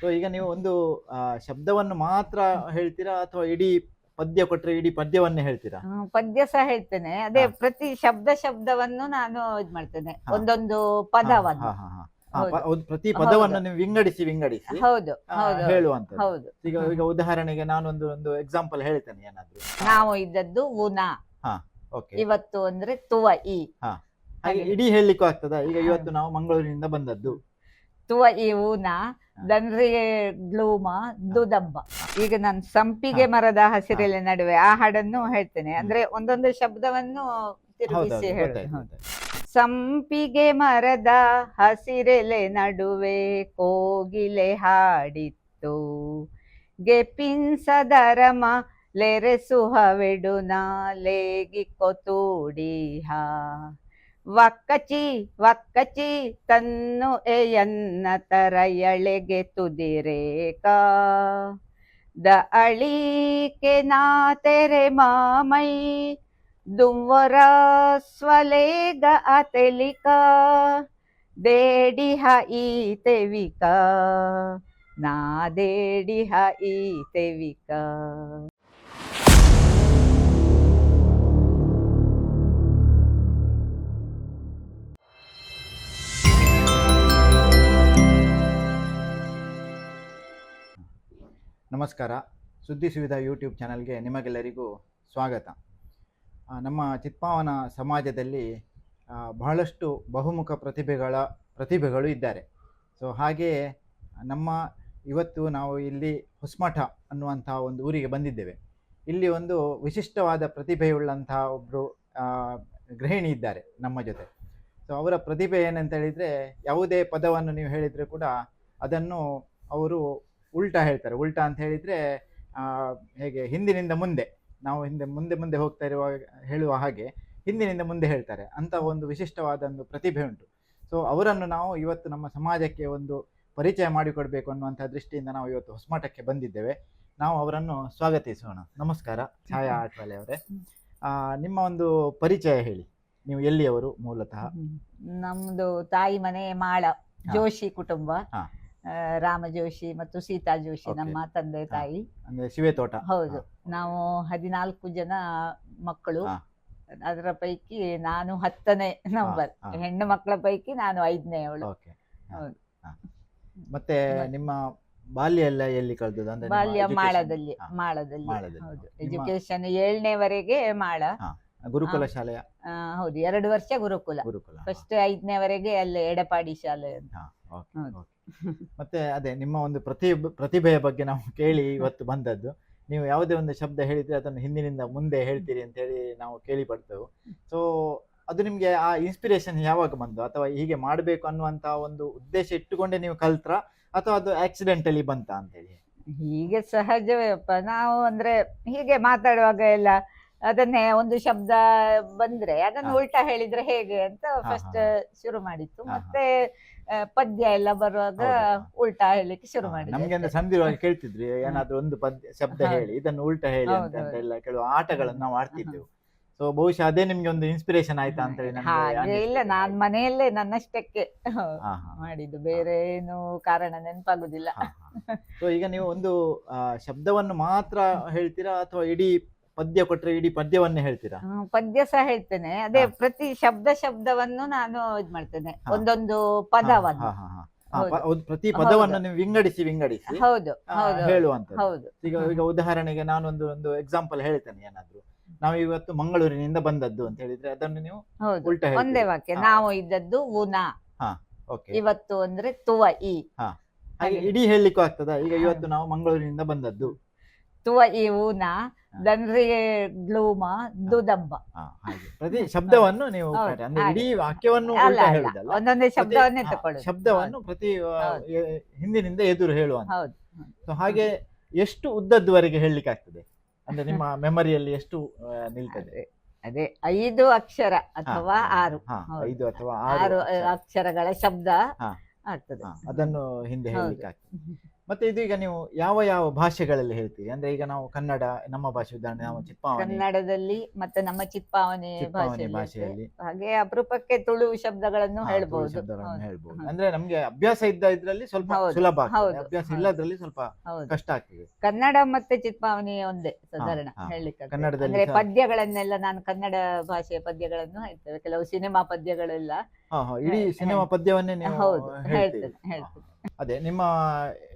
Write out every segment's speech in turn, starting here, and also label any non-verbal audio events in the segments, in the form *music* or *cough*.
So ಈಗ ನೀವು ಒಂದು ಶಬ್ದವನ್ನು ಮಾತ್ರ ಹೇಳ್ತೀರಾ ಅಥವಾ ಇಡೀ ಪದ್ಯ ಕೊಟ್ರೆ ಇಡೀ ಪದ್ಯವನ್ನೇ ಹೇಳ್ತೀರಾ? ಪದ್ಯ ಸಹ ಹೇಳ್ತೇನೆ. ಅದೇ ಪ್ರತಿ ಶಬ್ದ ಶಬ್ದವನ್ನು ನಾನು ಇದ್ ಮಾಡ್ತೇನೆ. ಒಂದೊಂದು ಪದವನ್ನು. ಪ್ರತಿ. ಪದವನ್ನು ನೀವು ವಿಂಗಡಿಸಿ ವಿಂಗಡಿಸಿ. ಹೌದು ಆ, ಹೌದು ಈಗ ಈಗ ಉದಾಹರಣೆಗೆ ನಾನೊಂದು ಒಂದು ಎಕ್ಸಾಂಪಲ್ ಹೇಳ್ತೇನೆ ಏನಾದ್ರು. ನಾವು ಇದ್ದದ್ದು ಉನಾ. ಇವತ್ತು ಅಂದ್ರೆ ತುವ ಈ. ಹಾಗೆ. ಇಡೀ ಹೇಳಲಿಕ್ಕೂ ಆಗ್ತದ? ಈಗ ಇವತ್ತು ನಾವು ಮಂಗಳೂರಿನಿಂದ ಬಂದದ್ದು. ತುವ ಈ ದನ್ರಿಗೆ ಗ್ಲೂಮ ದುದಂಬ. ಈಗ ನಾನು ಸಂಪಿಗೆ ಮರದ ಹಸಿರೆಲೆ ನಡುವೆ ಆ ಹಾಡನ್ನು ಹೇಳ್ತೇನೆ. ಅಂದ್ರೆ ಒಂದೊಂದು ಶಬ್ದವನ್ನು ತಿರುಗಿಸಿ. ಗೊತ್ತಾಯ್ತು. ಸಂಪಿಗೆ ಮರದ ಹಸಿರೆಲೆ ನಡುವೆ ಕೋಗಿಲೆ ಹಾಡಿತ್ತು. ಗೆಪಿನ್ಸದರಮ ಲೆರೆಸುಹವೆಡು ನಾಲೇಗಿ ಕೊತೂಡಿಹ ವಕ್ಕಚಿ ವಕ್ಕಚಿ ತನ್ನು ಎಯನ್ನ ತರಯಳೆಗೆ ತುದಿರೇಕ. ದ ಅಳಿಕೆ ನಾ ತೆರೆ ಮಾಮೈ, ದುಂವರ ಸ್ವಲೇಗ ಅತೆಲಿಕ. ದೇಡಿಹ ಈ ತೆವಿಕ ನಾ ದೇಡಿಹ ಈ ತೆವಿಕ ನಮಸ್ಕಾರ. ಸುದ್ದಿ ಸುವಿಧ ಯೂಟ್ಯೂಬ್ ಚಾನಲ್ಗೆ ನಿಮಗೆಲ್ಲರಿಗೂ ಸ್ವಾಗತ. ನಮ್ಮ ಚಿತ್ಪಾವನ ಸಮಾಜದಲ್ಲಿ ಬಹಳಷ್ಟು ಬಹುಮುಖ ಪ್ರತಿಭೆಗಳ, ಪ್ರತಿಭೆಗಳು ಇದ್ದಾರೆ. ಸೊ ಹಾಗೆಯೇ ನಮ್ಮ ಇವತ್ತು ನಾವು ಇಲ್ಲಿ ಹೊಸಮಠ ಅನ್ನುವಂಥ ಒಂದು ಊರಿಗೆ ಬಂದಿದ್ದೇವೆ. ಇಲ್ಲಿ ಒಂದು ವಿಶಿಷ್ಟವಾದ ಪ್ರತಿಭೆಯುಳ್ಳಂತಹ ಒಬ್ಬರು ಗೃಹಿಣಿ ಇದ್ದಾರೆ ನಮ್ಮ ಜೊತೆ. ಸೊ ಅವರ ಪ್ರತಿಭೆ ಏನಂತ ಹೇಳಿದರೆ ಯಾವುದೇ ಪದವನ್ನು ನೀವು ಹೇಳಿದರೆ ಕೂಡ ಅದನ್ನು ಅವರು ಉಲ್ಟಾ ಹೇಳ್ತಾರೆ. ಉಲ್ಟಾ ಅಂತ ಹೇಳಿದರೆ ಹೇಗೆ ಹಿಂದಿನಿಂದ ಮುಂದೆ ನಾವು ಹಿಂದೆ ಮುಂದೆ ಮುಂದೆ ಹೋಗ್ತಾ ಇರುವಾಗ ಹೇಳುವ ಹಾಗೆ ಹಿಂದಿನಿಂದ ಮುಂದೆ ಹೇಳ್ತಾರೆ. ಅಂತ ಒಂದು ವಿಶಿಷ್ಟವಾದ ಒಂದು ಪ್ರತಿಭೆ ಉಂಟು. ಸೊ ಅವರನ್ನು ನಾವು ಇವತ್ತು ನಮ್ಮ ಸಮಾಜಕ್ಕೆ ಒಂದು ಪರಿಚಯ ಮಾಡಿಕೊಡ್ಬೇಕು ಅನ್ನುವಂಥ ದೃಷ್ಟಿಯಿಂದ ನಾವು ಇವತ್ತು ಹೊಸಮಠಕ್ಕೆ ಬಂದಿದ್ದೇವೆ. ನಾವು ಅವರನ್ನು ಸ್ವಾಗತಿಸೋಣ. ನಮಸ್ಕಾರ. ಛಾಯಾ ಆಟ್ವಾಲೆ ಅವರೇ. ನಿಮ್ಮ ಒಂದು ಪರಿಚಯ ಹೇಳಿ. ನೀವು ಎಲ್ಲಿಯವರು ಮೂಲತಃ? ನಮ್ದು ತಾಯಿ ಮನೆ ಮಾಳ ಜೋಶಿ ಕುಟುಂಬ. ರಾಮ ಜೋಶಿ ಮತ್ತು ಸೀತಾ ಜೋಶಿ Okay. ನಮ್ಮ ತಂದೆ ತಾಯಿ ಅಂದ್ರೆ ಶಿವೆ ತೋಟ ಹೌದು ನಾವು ಹದಿನಾಲ್ಕು ಜನ ಮಕ್ಕಳು ಹಾ. ಅದರ ಪೈಕಿ ನಾನು ಹತ್ತನೇ ನಂಬರ್ ಹಾ. ಹೆಣ್ಣು ಮಕ್ಕಳ ಪೈಕಿ ನಾನು ಐದನೇ ಅವಳು ಓಕೆ ಹೌದು. ಮತ್ತೆ ನಿಮ್ಮ ಬಾಲ್ಯ ಎಲ್ಲ ಎಲ್ಲಿ ಕಳೆದದ್ದು ಅಂದ್ರೆ ನಿಮ್ಮ ಬಾಲ್ಯ education? ಮಾಳದಲ್ಲಿ ಹಾ. ಮಾಳದಲ್ಲಿ ಮಾಳದಲ್ಲಿ. ಹೌದು ನಿಮ್ಮ- ಎಜುಕೇಶನ್ ಏಳನೇವರೆಗೆ ಮಾಳ ಗುರುಕುಲ ಹಾ. ಶಾಲೆಯ ಆ, ಹೌದು ಎರಡು ವರ್ಷ ಗುರುಕುಲ ಗುರುಕುಲ. ಫಸ್ಟ್ ಐದನೇವರೆಗೆ ಅಲ್ಲಿ ಎಡಪಾಡಿ ಶಾಲೆ ಅಂತ ಹಾ, okay, ಹೌದು. okay. *laughs* ಮತ್ತೆ ಅದೇ ನಿಮ್ಮ ಒಂದು ಪ್ರತಿ ಪ್ರತಿಭೆಯ ಬಗ್ಗೆ ನಾವು ಕೇಳಿ ಇವತ್ತು ಬಂದದ್ದು. ನೀವು ಯಾವುದೇ ಒಂದು ಶಬ್ದ ಹೇಳಿದ್ರೆ ಅದನ್ನು ಹಿಂದಿನಿಂದ ಮುಂದೆ ಹೇಳ್ತೀರಿ ಅಂತ ಹೇಳಿ ನಾವು ಕೇಳಿ ಪಡ್ತೇವೆ ಸೊ ಅದು ನಿಮಗೆ ಆ ಇನ್ಸ್ಪಿರೇಷನ್ ಯಾವಾಗ ಬಂತು ಅಥವಾ ಹೀಗೆ ಮಾಡಬೇಕು ಅನ್ನುವಂತ ಒಂದು ಉದ್ದೇಶ ಇಟ್ಟುಕೊಂಡೇ ನೀವು ಕಲ್ತ್ರ? ಅಥವಾ ಅದು ಆಕ್ಸಿಡೆಂಟಲಿ ಬಂತ ಅಂತ ಹೇಳಿ? ಹೀಗೆ ಸಹಜವೇ ಅಪ್ಪ. ನಾವು ಅಂದ್ರೆ ಹೀಗೆ ಮಾತಾಡುವಾಗ ಎಲ್ಲ ಅದನ್ನೇ ಒಂದು ಶಬ್ದ ಬಂದ್ರೆ ಅದನ್ನ ಉಲ್ಟಾ ಹೇಳಿದ್ರೆ ಹೇಗೆ ಅಂತ ಫಸ್ಟ್ ಶುರು ಮಾಡಿತ್ತು. ಮತ್ತೆ ಪದ್ಯ ಎಲ್ಲ ಬರುವಾಗ ಉಲ್ಟಾ ಹೇಳಿಕ್ಕೆ ಶುರು ಮಾಡಿ ನಮ್ಗೆ ಅಂದ್ರೆ ಸಂಧಿರುವಾಗ ಕೇಳ್ತಿದ್ರಿ ಏನಾದ್ರೂ ಒಂದು ಪದ್ಯ ಶಬ್ದ ಹೇಳಿ ಇದನ್ನು ಉಲ್ಟಾ ಹೇಳಿ ಅಂತ ಎಲ್ಲ ಕೆಲವು ಆಟಗಳನ್ನು ನಾವು ಆಡ್ತಿದ್ದೆವು. ಸೊ ಬಹುಶಃ ಅದೇ ನಿಮ್ಗೆ ಒಂದು ಇನ್ಸ್ಪಿರೇಷನ್ ಆಯ್ತಾ ಅಂತ ಹೇಳಿ ಇಲ್ಲ. ನಾನ್ ಮನೆಯಲ್ಲೇ ನನ್ನಷ್ಟಕ್ಕೆ. ಮಾಡಿದ್ದು. ಬೇರೆ ಏನು ಕಾರಣ ನೆನಪಾಗುದಿಲ್ಲ. ಸೊ ಈಗ ನೀವು ಒಂದು ಶಬ್ದವನ್ನು ಮಾತ್ರ ಹೇಳ್ತೀರಾ ಅಥವಾ ಇಡೀ ಪದ್ಯ ಕೊಟ್ರೆ ಇಡೀ ಪದ್ಯವನ್ನೇ ಹೇಳ್ತೀರಾ? ಹ್ಮ್, ಪದ್ಯ ಸಹ ಹೇಳ್ತೇನೆ. ಅದೇ ಹಾ. ಪ್ರತಿ ಶಬ್ದ ಶಬ್ದವನ್ನು ನಾನು ಇದ್ ಮಾಡ್ತೇನೆ. ಹಾ. ಒಂದೊಂದು ಪದವನ್ನು. ಹಾ, ಹಾ, ಹಾ. ಹಾ, ಹೌದು. ಪ- ಒಂದು ಪ್ರತಿ ಹೌದು. ಪದವನ್ನು ನೀವು ವಿಂಗಡಿಸಿ ವಿಂಗಡಿಸಿ. ಹೌದು ಆ, ಹೌದು ಹೇಳುವಂತದ್ದು ಹೌದು. ಈಗ ಈಗ ಉದಾಹರಣೆಗೆ ನಾನೊಂದು ಒಂದು ಎಕ್ಸಾಂಪಲ್ ಹೇಳ್ತೇನೆ ಏನಾದ್ರು. ನಾವು ಇವತ್ತು ಮಂಗಳೂರಿನಿಂದ ಬಂದದ್ದು ಅಂತ ಹೇಳಿದ್ರೆ ಅದನ್ನು ನೀವು ಹೌದು. ಉಲ್ಟಾ ಒಂದೇ ಹೇಳ್ತೀರಿ ವಾಕ್ಯ. ಹಾ. ನಾವು ಇದ್ದದ್ದು ಉನ. ಓಕೆ. ಇವತ್ತು ಅಂದ್ರೆ ತುವ ಈ. ಹಾಗೆ ಹಾಗೆ. ಇಡೀ ಹೇಳಲಿಕ್ಕೂ ಆಗ್ತದ? ಈಗ ಇವತ್ತು ನಾವು ಮಂಗಳೂರಿನಿಂದ ಬಂದದ್ದು. ತುವ ಈ ಊನ ದನ್ರಿಗೆ ಗ್ಲೂಮ ದುದಂಬ ಹಾಗೆ. ಪ್ರತಿ ಶಬ್ದವನ್ನು ನೀವು ಅಂದ್ರೆ. ಇಡೀ ವಾಕ್ಯವನ್ನು ಅಲ್ಲ ಉಲ್ಟಾ ಅಲ್ಲ. ಹೇಳುದಲ್ಲ ಒಂದೊಂದೇ ಶಬ್ದವನ್ನೇ ಪ್ರತಿ- ಹಾ, ತಕೊಳ್ಳುದು ಶಬ್ದವನ್ನು ಪ್ರತಿ ಆ, ಹೌದು. ಎ- ಹಿಂದಿನಿಂದ ಎದುರು ಹೇಳುವ ಹೌದು. ಹಾಗೆ ಎಷ್ಟು ಉದ್ದದ್ದುವರೆಗೆ ಹೇಳಲಿಕ್ಕೆ ಆಗ್ತದೆ ಅಂದ್ರೆ ನಿಮ್ಮ *laughs* ಮೆಮರಿಯಲ್ಲಿ ಎಷ್ಟು ಆ, ನಿಲ್ತದೆ? ಅದೇ- ಅದೇ ಐದು ಅಕ್ಷರ ಅಥವಾ ಆರು. ಹಾ, ಹೌದು. ಐದು ಅಥವಾ ಆರು ಆರು ಅಕ್ಷರ. ಅಕ್ಷರಗಳ ಶಬ್ದ ಹಾ. ಆಗ್ತದೆ. ಹಾ, ಅದನ್ನು ಹಿಂದೆ ಹೌದು. ಹೇಳಲಿಕ್ಕೆ ಆಗ್ತದೆ *laughs* ಮತ್ತೆ ಇದೀಗ ನೀವು ಯಾವ ಯಾವ ಭಾಷೆಗಳಲ್ಲಿ ಹೇಳ್ತೀರಿ? ಅಂದ್ರೆ ಈಗ ನಾವು ಕನ್ನಡ ನಮ್ಮ ಭಾಷೆ ಉದಾಹರಣೆ ನಾವು ಚಿಪ್ಪಾವಣಿ. ಕನ್ನಡದಲ್ಲಿ ಮತ್ತೆ ನಮ್ಮ ಚಿಪ್ಪಾವಣಿ ಭಾಷೆಯಲ್ಲಿ ಭಾಷೆಯಲ್ಲಿ. ಹಾಗೆ ಅಪರೂಪಕ್ಕೆ ತುಳು ಶಬ್ದಗಳನ್ನು ಹೇಳ್ಬೋದು. ಹೇಳ್ಬಹುದು ಶಬ್ದಗಳನ್ನು ಹೇಳ್ಬೋದು. ಅಂದ್ರೆ ನಮ್ಗೆ ಅಭ್ಯಾಸ ಇದ್ದ ಇದ್ರಲ್ಲಿ ಸ್ವಲ್ಪ ಸುಲಭ ಅಭ್ಯಾಸ ಇಲ್ಲದ್ರಲ್ಲಿ ಸ್ವಲ್ಪ ಕಷ್ಟ ಆಗ್ತದೆ. ಕನ್ನಡ ಮತ್ತೆ ಚಿತ್ಪಾವನೆ ಒಂದೇ ಸಾಧಾರಣ. ಹೇಳಲಿಕ್ಕೆ ಕನ್ನಡದಲ್ಲಿ ಅಂದ್ರೆ ಪದ್ಯಗಳನ್ನೆಲ್ಲ ನಾನು ಕನ್ನಡ ಭಾಷೆಯ ಪದ್ಯಗಳನ್ನು ಹೇಳ್ತೇವೆ. ಕೆಲವು ಸಿನಿಮಾ ಪದ್ಯಗಳೆಲ್ಲ ಇಡೀ ಸಿನಿಮಾ ಪದ್ಯವನ್ನೇ ಹೌದು. ಹೇಳ್ತೇನೆ ಹೇಳ್ತೇನೆ. ಅದೇ ನಿಮ್ಮ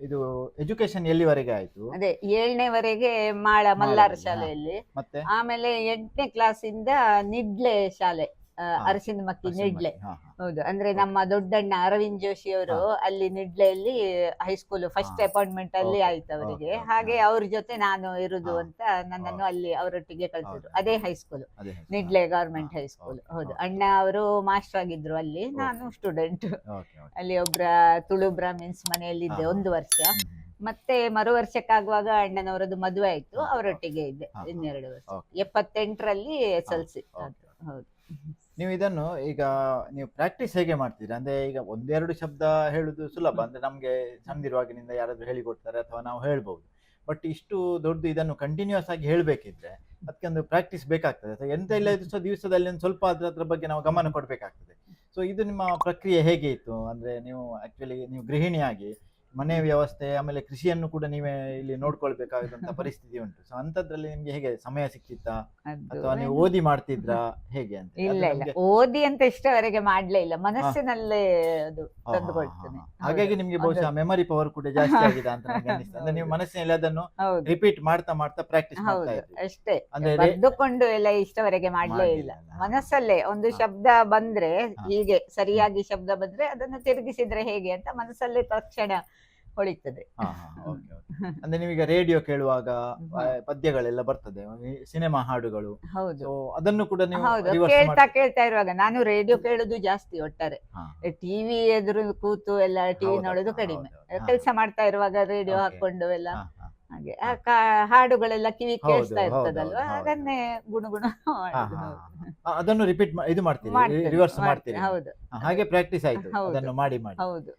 ಇದು ಎಜುಕೇಶನ್ ಎಲ್ಲಿವರೆಗೆ ಆಯ್ತು? ಅದೇ ಏಳನೇವರೆಗೆ ಮಾಳ ಮಲ್ಲಾರ ಶಾಲೆಯಲ್ಲಿ. ಮತ್ತೆ? ಆಮೇಲೆ ಎಂಟನೇ ಕ್ಲಾಸ್ ಇಂದ ನಿಡ್ಲೆ ಶಾಲೆ. ಅರಸಿನ ಮಕ್ಕಿ ನಿಡ್ಲೆ. ಹೌದು. ಅಂದ್ರೆ ನಮ್ಮ ದೊಡ್ಡಣ್ಣ ಅರವಿಂದ್ ಜೋಶಿ ಅವರು ಅಲ್ಲಿ ನಿಡ್ಲೆಯಲ್ಲಿ ಹೈಸ್ಕೂಲ್ ಫಸ್ಟ್ ಅಪಾಯಿಂಟ್ಮೆಂಟ್ ಅಲ್ಲಿ ಆಯ್ತು ಅವರಿಗೆ. ಹಾಗೆ ಅವ್ರ ಜೊತೆ ನಾನು ಇರುದು ಅಂತ ನನ್ನನ್ನು ಅಲ್ಲಿ ಅವರೊಟ್ಟಿಗೆ ಕಳ್ಸಿದ್ರು. ಅದೇ ಹೈಸ್ಕೂಲ್ ನಿಡ್ಲೆ ಗವರ್ಮೆಂಟ್ ಹೈಸ್ಕೂಲ್ ಹೌದು. ಅಣ್ಣ ಅವರು ಮಾಸ್ಟರ್ ಆಗಿದ್ರು ಅಲ್ಲಿ. ನಾನು ಸ್ಟೂಡೆಂಟ್. ಅಲ್ಲಿ ಒಬ್ರ ತುಳು ಬ್ರಾಹ್ಮಿನ್ಸ್ ಮನೆಯಲ್ಲಿ ಇದ್ದೆ ಒಂದು ವರ್ಷ. ಮತ್ತೆ ಮರು ವರ್ಷಕ್ಕಾಗುವಾಗ ಅಣ್ಣನವರದ್ದು ಮದುವೆ ಆಯ್ತು. ಅವರೊಟ್ಟಿಗೆ ಇದ್ದೆ. ಇನ್ನೆರಡು ವರ್ಷ. ಎಪ್ಪತ್ತೆಂಟರಲ್ಲಿ ಎಸ್ ಎಲ್ ಸಿ ಹೌದು. ನೀವು ಇದನ್ನು ಈಗ ನೀವು ಪ್ರಾಕ್ಟೀಸ್ ಹೇಗೆ ಮಾಡ್ತೀರಾ? ಅಂದ್ರೆ ಈಗ ಒಂದೆರಡು ಶಬ್ದ ಹೇಳುದು ಸುಲಭ. ಅಂದ್ರೆ ನಮ್ಗೆ ಸಣ್ಣದಿರುವಾಗಿನಿಂದ ಯಾರಾದ್ರೂ ಹೇಳಿಕೊಡ್ತಾರೆ ಅಥವಾ ನಾವು ಹೇಳ್ಬಹುದು ಬಟ್ ಇಷ್ಟು ದೊಡ್ಡ ಇದನ್ನು ಕಂಟಿನ್ಯೂಸ್ ಆಗಿ ಹೇಳಬೇಕಿದ್ರೆ ಅದಕ್ಕೆ ಒಂದು ಪ್ರಾಕ್ಟೀಸ್ ಬೇಕಾಗ್ತದೆ. ಅಥವಾ ಎಂತ ಇಲ್ಲ ಸಹ ದಿವಸದಲ್ಲಿ ಒಂದು ಸ್ವಲ್ಪ ಅದ್ರ ಅದ್ರ ಬಗ್ಗೆ ನಾವು ಗಮನ ಕೊಡಬೇಕಾಗ್ತದೆ. ಸೊ ಇದು ನಿಮ್ಮ ಪ್ರಕ್ರಿಯೆ ಹೇಗೆ ಇತ್ತು? ಅಂದ್ರೆ ನೀವು ಆಕ್ಚುಲಿ ನೀವು ಗೃಹಿಣಿಯಾಗಿ ಮನೆ ವ್ಯವಸ್ಥೆ ಆಮೇಲೆ ಕೃಷಿಯನ್ನು ಕೂಡ ನೀವೇ ಇಲ್ಲಿ ನೋಡ್ಕೊಳ್ಬೇಕಾದಂತ *laughs* ಪರಿಸ್ಥಿತಿ ಉಂಟು. ಸೊ ಅಂತದ್ರಲ್ಲಿ ನಿಮ್ಗೆ ಹೇಗೆ ಸಮಯ ಸಿಕ್ತಿತ್ತಾ? ಅಥವಾ ನೀವು ಓದಿ ಮಾಡ್ತಿದ್ರಾ? ಹೇಗೆ ಅಂತ? ಇಲ್ಲ ಇಲ್ಲ. ಓದಿ ಅಂತ ಇಷ್ಟವರೆಗೆ ಮಾಡ್ಲೇ ಇಲ್ಲ. ಮನಸ್ಸಿನಲ್ಲೇ ಅದು ತಂದುಕೊಳ್ತೇನೆ. ಹಾಗಾಗಿ ನಿಮ್ಗೆ ಬಹುಶಃ ಮೆಮರಿ ಪವರ್ ಕೂಡ ಜಾಸ್ತಿ ಆಗಿದೆ ಅಂತ ನನಗೆ ಅನಿಸ್ತದೆ ಅಂದ್ರೆ ನೀವು. ಮನಸ್ಸಿನಲ್ಲಿ ಅದನ್ನು ರಿಪೀಟ್ ಮಾಡ್ತಾ ಮಾಡ್ತಾ ಪ್ರಾಕ್ಟೀಸ್ ಮಾಡ್ತಾ ಅಷ್ಟೇ. ಅಂದ್ರೆ ಬರೆದುಕೊಂಡು ಎಲ್ಲ ಇಷ್ಟವರೆಗೆ ಮಾಡ್ಲೇ ಇಲ್ಲ. ಮನಸ್ಸಲ್ಲೇ ಒಂದು. ಶಬ್ದ ಬಂದ್ರೆ ಹೀಗೆ ಸರಿಯಾಗಿ ಶಬ್ದ ಬಂದ್ರೆ ಅದನ್ನು ತಿರುಗಿಸಿದ್ರೆ ಹೇಗೆ ಅಂತ ಮನಸ್ಸಲ್ಲೇ ತಕ್ಷಣ ಹೊಳಿತದೆ. ಅಂದ್ರೆ ನೀವೀಗ ರೇಡಿಯೋ ಕೇಳುವಾಗ ಪದ್ಯಗಳೆಲ್ಲ ಬರ್ತದೆ ಸಿನಿಮಾ ಹಾಡುಗಳು. ಹೌದು. ಅದನ್ನು ಕೂಡ ನೀವು ಕೇಳ್ತಾ ಕೇಳ್ತಾ ಇರುವಾಗ ನಾನು ರೇಡಿಯೋ ಕೇಳುದು ಜಾಸ್ತಿ ಒಟ್ಟಾರೆ. ಟಿವಿ ಎದುರು ಕೂತು ಎಲ್ಲ ಟಿವಿ? ನೋಡುದು ಕಡಿಮೆ. ಕೆಲಸ ಮಾಡ್ತಾ ಇರುವಾಗ ರೇಡಿಯೋ ಹಾಕೊಂಡು ಎಲ್ಲ. ಹಾಗೆ. ಆ ಕಾ- ಹಾಡುಗಳೆಲ್ಲ ಕಿವಿ ಹೌದು, ಕೇಳಿಸ್ತಾ ಹೌದು, ಇರ್ತದಲ್ವಾ? ಹೌದು, ಹೌದು. ಅದನ್ನೇ ಗುಣಗುಣ *laughs* ಮಾಡುದು ಅದನ್ನು ರಿಪೀಟ್ ಇದು ಮಾಡ್ತೀರಿ ಮಾಡ್ತೇನೆ, ರಿವರ್ಸ್ ಮಾಡ್ತೇನೆ, ಮಾಡ್ತೀರಿ ಹೌದು. ಹಾ, ಹಾಗೆ ಪ್ರಾಕ್ಟೀಸ್ ಆಯ್ತು. ಹೌದು. ಅದನ್ನು ಮಾಡಿ ಮಾಡಿ. ಹೌದು.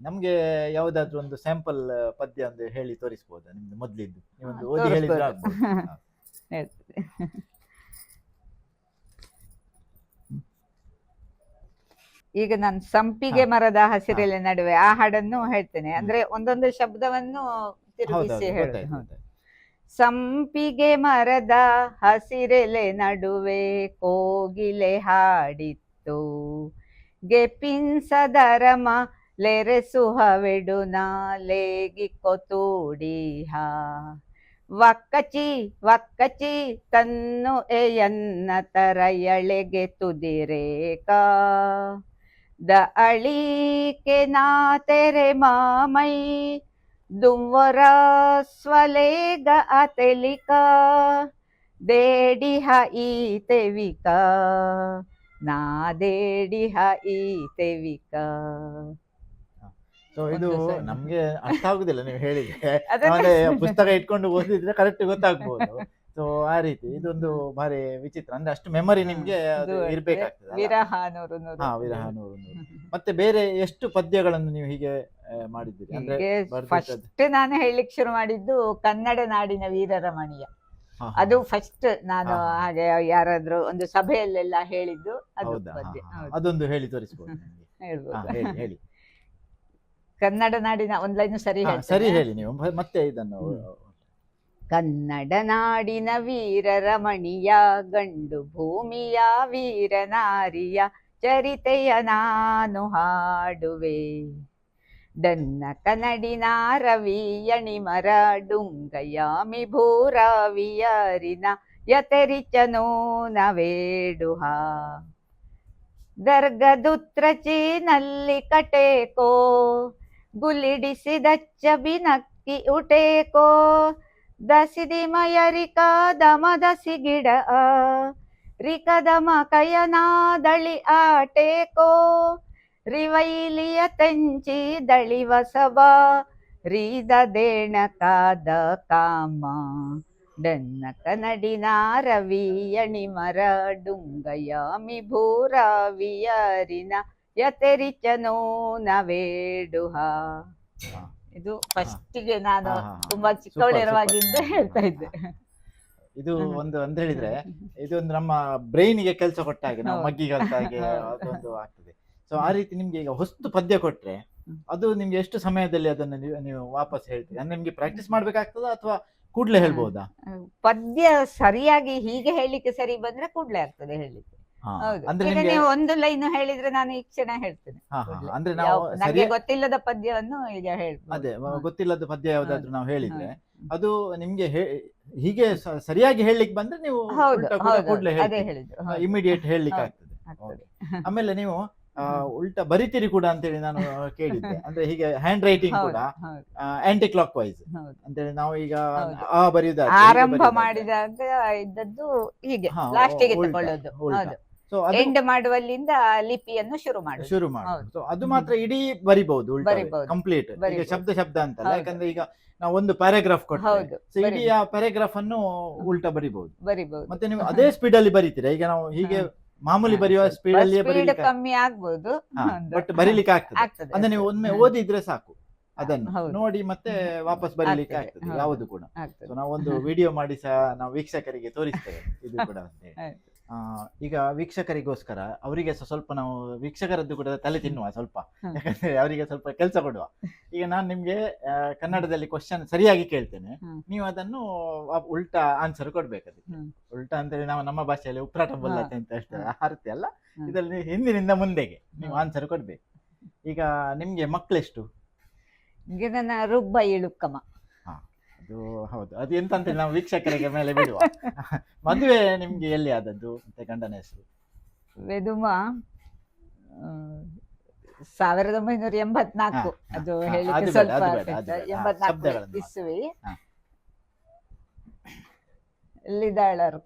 ನಮ್ಗೆ ಯಾವ್ದಾದ್ರು ಒಂದು ಸ್ಯಾಂಪಲ್ ಪದ್ಯ ಒಂದು ಹೇಳಿ ತೋರಿಸಬಹುದು ನಿಮ್ದು ಮೊದ್ಲಿದ್ದು. ನೀವೊಂದು ಹಾ, ಓದಿ ಹೇಳಿದ್ರೆ ತೋರಿಸ್ಬೋದು. ಆಗ್ಬೋದು. *laughs* ಹಾ. ಹೇಳ್ತೇನೆ. *laughs* ಈಗ ನಾನು ಸಂಪಿಗೆ ಹಾ. ಮರದ ಹಸಿರೆಲೆ ನಡುವೆ ಆ ಹಾಡನ್ನು ಹೇಳ್ತೇನೆ. ಅಂದ್ರೆ ಒಂದೊಂದು ಶಬ್ದವನ್ನು ಸಂಪಿಗೆ ಮರದ ಹಸಿರೆಲೆ ನಡುವೆ ಕೋಗಿಲೆ ಹಾಡಿತ್ತು. ಗೆಪಿನ್ಸದರಮ ಲೆರೆಸುಹವೆಡು ನಾಲೇಗಿ ಕೊತೂಡಿಹ ವಕ್ಕಚಿ ವಕ್ಕಚಿ ತನ್ನು ಎಯನ್ನ ತರ ಎಳೆಗೆ ತುದಿರೇಕ ದ ಅಳಿಕೆ ನಾ ತೆರೆ ಮಾಮೈ ದುಂವರ ಸ್ವಲೇಗ ಅತೆಲಿಕ ದೇಡಿಹ ಈ ತೆವಿಕ. ನಾ ದೇಡಿಹ ಈ ತೆವಿಕ. ಸೊ ಇದು ನಮ್ಗೆ ಅರ್ಥ ಆಗುದಿಲ್ಲ ನೀವು ಹೇಳಿದ್ರೆ. *laughs* ಪುಸ್ತಕ ಇಟ್ಕೊಂಡು ಓದಿದ್ರೆ ಕರೆಕ್ಟ್ ಗೊತ್ತಾಗ್ಬೋದು. ಸೊ ಆ ರೀತಿ ಇದೊಂದು ಭಾರಿ ವಿಚಿತ್ರ. ಅಂದ್ರೆ ಅಷ್ಟು ಮೆಮೊರಿ ನಿಮ್ಗೆ ಅದು ಇದು ಇರ್ಬೇಕಾಗ್ತದೆ ಅಲ್ಲ? ವಿರಹ ನೂರು ನೂರು. ಹಾ ವಿರಹ ನೂರು ನೂರು. ಮತ್ತೆ ಬೇರೆ ಎಷ್ಟು ಪದ್ಯಗಳನ್ನು ನೀವು ಹೀಗೆ ಆ, ಮಾಡಿದ್ದೀರಿ? ಅಂದ್ರೆ. ಫಸ್ಟ್ ನಾನು ಹೇಳಲಿಕ್ಕೆ ಶುರು ಮಾಡಿದ್ದು ಕನ್ನಡ ನಾಡಿನ ವೀರರಮಣೀಯ ಹಾ, ಹಾ. ಅದು ಫಸ್ಟ್ ನಾನು ಹಾ. ಹಾಗೆ ಯಾರಾದ್ರೂ ಒಂದು ಸಭೆಯಲ್ಲೆಲ್ಲ ಹೇಳಿದ್ದು ಅದು ಹೌದಾ? ಹಾ, ಪದ್ಯ. ಹಾ. ಹೌದು, ಅದೊಂದು ಹೇಳಿ ತೋರಿಸ್ಬೋದು ನಿಮ್ಗೆ ಹಾ, ಹೇಳ್ಬೋದು. ಹೇಳಿ ಹೇಳಿ. ಕನ್ನಡ ನಾಡಿನ ಒಂದ್ ಲೈನ್ ಸರಿ ಹಾ, ಹೇಳ್ತೇನೆ. ಸರಿ ಹೇಳಿ ನೀವು. ಮತ್ತೆ ಇದನ್ನು ಹ್ಮ್. ಕನ್ನಡ ನಾಡಿನ ವೀರರಮಣಿಯ ಗಂಡು ಭೂಮಿಯ ವೀರನಾರಿಯ ಚರಿತೆಯ ನಾನು ಹಾಡುವೆ. ಡನ್ನ ಕನ್ನಡಿನ ರವಿಯಣಿ ಮರ ಡುಂಗಯಾಮಿ ಭೂರವಿಯರಿನ ಯತರಿಚನೋ ನವೇಡುಹ. ದರ್ಗದುತ್ರಚಿನಲ್ಲಿ ಕಟೇಕೋ, ಗುಲಿಡಿಸಿದಚ್ಚ ಬಿನಕ್ಕಿ ಉಟೇಕೋ ದಸಿದಿ ಮಯರಿಕ ದಮ ದಸಿ ಗಿಡ. ರಿಕದಮ ಕಯನಾದಳಿ ಆಟೇಕೋ. ರಿವೈಲಿಯ ತೆಂಚಿ ದಳಿ ವಸವ. ರೀದ ದೇಣಕಾದ ಕಾಮ. ಡನ್ನ ಕನ್ನಡಿನ ರವಿಯಣಿ ಮರ. ಡುಂಗಯಾಮಿ ಭೂರಾವಿಯರಿನ ಯತೆರಿಚನೋ ನವೇಡುಹ. ಇದು ಫಸ್ಟಿಗೆ ನಾನು. ತುಂಬಾ ಚಿಕ್ಕವಳಿರುವಾಗಿಂದ ಹೇಳ್ತಾ ಇದ್ದೆ. ಇದು ಒಂದು ಅಂತ ಹೇಳಿದ್ರೆ *laughs* ಇದು ಒಂದು ನಮ್ಮ ಬ್ರೈನಿಗೆ ಕೆಲಸ ಕೊಟ್ಟ ಹಾಗೆ ನಾವು ಮಗ್ಗಿಗಂತ ಹಾಗೆ. ಅದೊಂದು ಆಗ್ತದೆ. ಸೊ ಆ ರೀತಿ ನಿಮ್ಗೆ ಈಗ ಹೊಸ್ತು ಪದ್ಯ ಕೊಟ್ರೆ ಅದು ನಿಮ್ಗೆ ಎಷ್ಟು ಸಮಯದಲ್ಲಿ ಅದನ್ನ ನೀವು ವಾಪಸ್ ಹೇಳ್ತೀರಿ? ಅಂದ್ರೆ ನಿಮ್ಗೆ ಪ್ರಾಕ್ಟೀಸ್ ಮಾಡ್ಬೇಕಾಗ್ತದ ಅಥವಾ ಕೂಡ್ಲೆ ಹೇಳ್ಬಹುದಾ ಪದ್ಯ ಸರಿಯಾಗಿ ಹೀಗೆ ಹೇಳಲಿಕ್ಕೆ ಸರಿ ಬಂದ್ರೆ ಕೂಡ್ಲೆ ಆಗ್ತದೆ ಹೇಳಲಿಕ್ಕೆ. ಅಂದ್ರೆ ಈಗ ನೀವು ಒಂದು ಲೈನ್ ಹೇಳಿದ್ರೆ ನಾನು ಈ ಕ್ಷಣ ಹೇಳ್ತೇನೆ. ಅಂದ್ರೆ ನಾವು ನನಗೆ ಗೊತ್ತಿಲ್ಲದ ಪದ್ಯವನ್ನು ಈಗ ಹೇಳ್ಬೋದು. ಅದೇ ಗೊತ್ತಿಲ್ಲದ ಪದ್ಯ ಯಾವ್ದಾದ್ರು ನಾವು ಹೇಳಿದ್ರೆ ಅದು ನಿಮ್ಗೆ ಹೀಗೆ ಸರಿಯಾಗಿ ಹೇಳಲಿಕ್ಕೆ ಬಂದ್ರೆ ನೀವು ಕೂಡಲೇ ಇಮಿಡಿಯೇಟ್ ಹೇಳಲಿಕ್ಕೆ ಆಗ್ತದೆ. ಆಮೇಲೆ ನೀವು ಉಲ್ಟಾ ಬರಿತೀರಿ ಕೂಡ ಅಂತೇಳಿ ನಾನು ಕೇಳಿದ್ದೆ. *laughs* ಅಂದ್ರೆ ಹೀಗೆ ಹ್ಯಾಂಡ್ ರೈಟಿಂಗ್ ಕೂಡ ಆಂಟಿ ಕ್ಲಾಕ್ ವೈಸ್. ಅಂತೇಳಿ ನಾವು ಈಗ. ಆ ಬರೆಯುದ ಆರಂಭ. ಮಾಡಿದಾಗ ಇದ್ದದ್ದು ಹೀಗೆ ಲಾಸ್ಟಿಗೆ ತಗೊಳ್ಳೋದು. ಹೌದು ಎಂಡ್ ಮಾಡುವಲ್ಲಿಂದ ಲಿಪಿಯನ್ನು ಶುರು ಮಾಡಿ ಶುರು ಮಾಡಿ. ಸೊ ಅದು ಮಾತ್ರ ಇಡೀ ಬರಿಬಹುದು. ಕಂಪ್ಲೀಟ್ ಈಗ. ಶಬ್ದ ಶಬ್ದ ಅಂತಲ್ಲ ಯಾಕಂದ್ರೆ ಈಗ ನಾವು ಒಂದು ಪ್ಯಾರಾಗ್ರಾಫ್ ಕೊಟ್ಟು ಸೊ ಇಡೀ ಆ ಪ್ಯಾರಾಗ್ರಾಫ್ ಅನ್ನು ಉಲ್ಟಾ ಬರಿಬಹುದು. ಬರಿಬಹುದು. ಮತ್ತೆ ನೀವು ಅದೇ ಸ್ಪೀಡ್ ಅಲ್ಲಿ ಬರೀತೀರಾ? ಈಗ ನಾವು ಹೀಗೆ ಮಾಮೂಲಿ ಬರೆಯುವ ಸ್ಪೀಡ್ ಅಲ್ಲಿ ಕಮ್ಮಿ ಆಗ್ಬಹುದು ಬಟ್ ಬರೀಲಿಕ್ಕೆ ಆಗ್ತದೆ. ಅಂದ್ರೆ ನೀವು ಒಮ್ಮೆ. ಓದಿದ್ರೆ ಸಾಕು ಅದನ್ನು. ನೋಡಿ ಮತ್ತೆ ವಾಪಸ್ ಬರೀಲಿಕ್ಕೆ ಆಗ್ತದೆ. ಯಾವುದು ಕೂಡ. ನಾವು ಒಂದು ನಾವೊಂದು *laughs* ವಿಡಿಯೋ ಮಾಡಿ ಸಹ ನಾವು ವೀಕ್ಷಕರಿಗೆ ತೋರಿಸ್ತೇವೆ. ಇದು ಕೂಡ ಅಷ್ಟೇ. *laughs* ಆಯ್ತು. ಆ, ಈಗ ವೀಕ್ಷಕರಿಗೋಸ್ಕರ ಅವರಿಗೆ ಸ್ವಲ್ಪ ನಾವು ವೀಕ್ಷಕರದ್ದು ಕೂಡ ತಲೆ ತಿನ್ನುವ ಸ್ವಲ್ಪ. ಯಾಕಂದ್ರೆ ಅವರಿಗೆ ಸ್ವಲ್ಪ ಕೆಲಸ ಕೊಡುವ. ಈಗ ನಾನು ನಿಮ್ಗೆ ಕನ್ನಡದಲ್ಲಿ ಕ್ವಶನ್ ಸರಿಯಾಗಿ ಕೇಳ್ತೇನೆ. ನೀವು ಅದನ್ನು ಉಲ್ಟಾ ಆನ್ಸರ್ ಕೊಡ್ಬೇಕು ಅದಕ್ಕೆ. ಹ್ಮ್. ಉಲ್ಟಾ ಅಂತೇಳಿ ನಾವು ನಮ್ಮ ಭಾಷೆಯಲ್ಲಿ ಉಪ್ರಾಟ ಬಲ್ಲತೆ ಅಂತ ಹೇಳ್ತೇವೆ ಆ ರೀತಿ ಅಲ್ಲ. ಇದರಲ್ಲಿ ಹಿಂದಿನಿಂದ ಮುಂದೆಗೆ ನೀವು ಆನ್ಸರ್ ಕೊಡ್ಬೇಕು. ಈಗ ನಿಮ್ಗೆ ಮಕ್ಕಳೆಷ್ಟು ರುಬ್ಬ ಇಳುಕ್ಕಮ ಅದು ಹೌದು. ಅದು ಎಂತ ಅಂತೇಳಿ ನಾವು ವೀಕ್ಷಕರಿಗೆ ಮೇಲೆ ಬಿಡುವ. *laughs* ಮದುವೆ ನಿಮ್ಗೆ ಎಲ್ಲಿ ಆದದ್ದು ಮತ್ತೆ ಗಂಡನ ಹೆಸರು? ವೆದುಮ ಸಾವಿರದ ಒಂಬೈನೂರ ಎಂಬತ್ನಾಲ್ಕು. ಅದು ಹೇಳಿದ್ರೆ ಹೇಳಿಕ್ಕೆ ಸ್ವಲ್ಪ ಎಂಬತ್ನಾಲ್ಕು. ಇಸುವಿ. ಲಿದಾಳರ್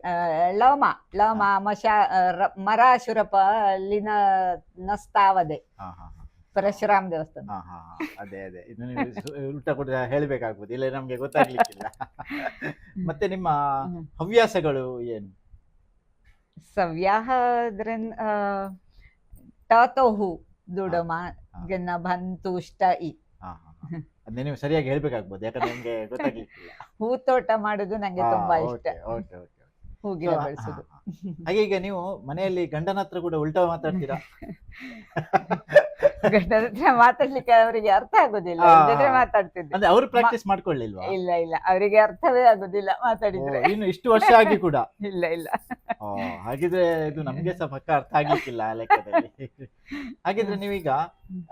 ಲೋಮ ಲೋಮ ಮಶ ಮರಾಶುರಪ ಲಿನ ನಸ್ತಾವದೆ. ಪರಶುರಾಮ್ ದೇವಸ್ಥಾನ. ಹಾ ಹಾ ಹಾ. ಅದೇ ಅದೇ. ಇದು ನೀವು ಸು- ಉಲ್ಟಾ ಕೂಡ ಹೇಳ್ಬೇಕಾಗ್ಬೋದು. ಇಲ್ಲ ನಮ್ಗೆ ಗೊತ್ತಾಗ್ಲಿಕ್ಕಿಲ್ಲ. ಮತ್ತೆ ನಿಮ್ಮ ಹ್ಮ್. ಹವ್ಯಾಸಗಳು ಏನು? ಸವ್ಯಾಹ ಅದ್ರನ್ ಟಾತೋಹು ದುಡಮ ಗೆನ್ನ ಬಂತುಷ್ಟ ಇ ಹಾ ಹಾ ಹಾ. ಅದನ್ನೇ ನೀವು ಸರಿಯಾಗಿ ಹೇಳ್ಬೇಕಾಗ್ಬೋದು. ಯಾಕಂದ್ರೆ ನಿಮ್ಗೆ *laughs* ಗೊತ್ತಾಗ್ಲಿಕ್ಕಿಲ್ಲ. ಹೂತೋಟ ಮಾಡುದು ನಂಗೆ ತುಂಬಾ ಇಷ್ಟ. ಓಕೆ ಹೂಗಿಡ ಬೆಳೆಸುದು. ಹಾಗೆ ಈಗ ನೀವು ಮನೆಯಲ್ಲಿ ಗಂಡನ ಹತ್ರ ಕೂಡ ಉಲ್ಟಾ ಮಾತಾಡ್ತೀರಾ? *laughs* ಗಂಡನ ಹತ್ರ ಮಾತಾಡ್ಲಿಕ್ಕೆ ಅವರಿಗೆ ಅರ್ಥ ಆಗುದಿಲ್ಲ. ಆ. ಮಾತಾಡ್ತಿದ್ದೆ ಅಂದ್ರೆ ಅವರು ಪ್ರಾಕ್ಟೀಸ್ ಮಾಡ್ಕೊಳ್ಳಿಲ್ವಾ ಇಲ್ಲ ಇಲ್ಲ. ಅವರಿಗೆ ಅರ್ಥವೇ ಆಗುದಿಲ್ಲ ಮಾತಾಡಿದ್ರೆ. ಓ, ಇನ್ನು ಇಷ್ಟು ವರ್ಷ ಆಗಿ ಕೂಡ. ಇಲ್ಲ ಇಲ್ಲ. ಓ, ಹಾಗಿದ್ರೆ ಇದು ನಮ್ಗೆ ಸಹ ಪಕ್ಕ ಅರ್ಥ ಆಗ್ಲಿಕ್ಕಿಲ್ಲ ಆ ಲೆಕ್ಕದಲ್ಲಿ. ಹಾಗಿದ್ರೆ ನೀವೀಗ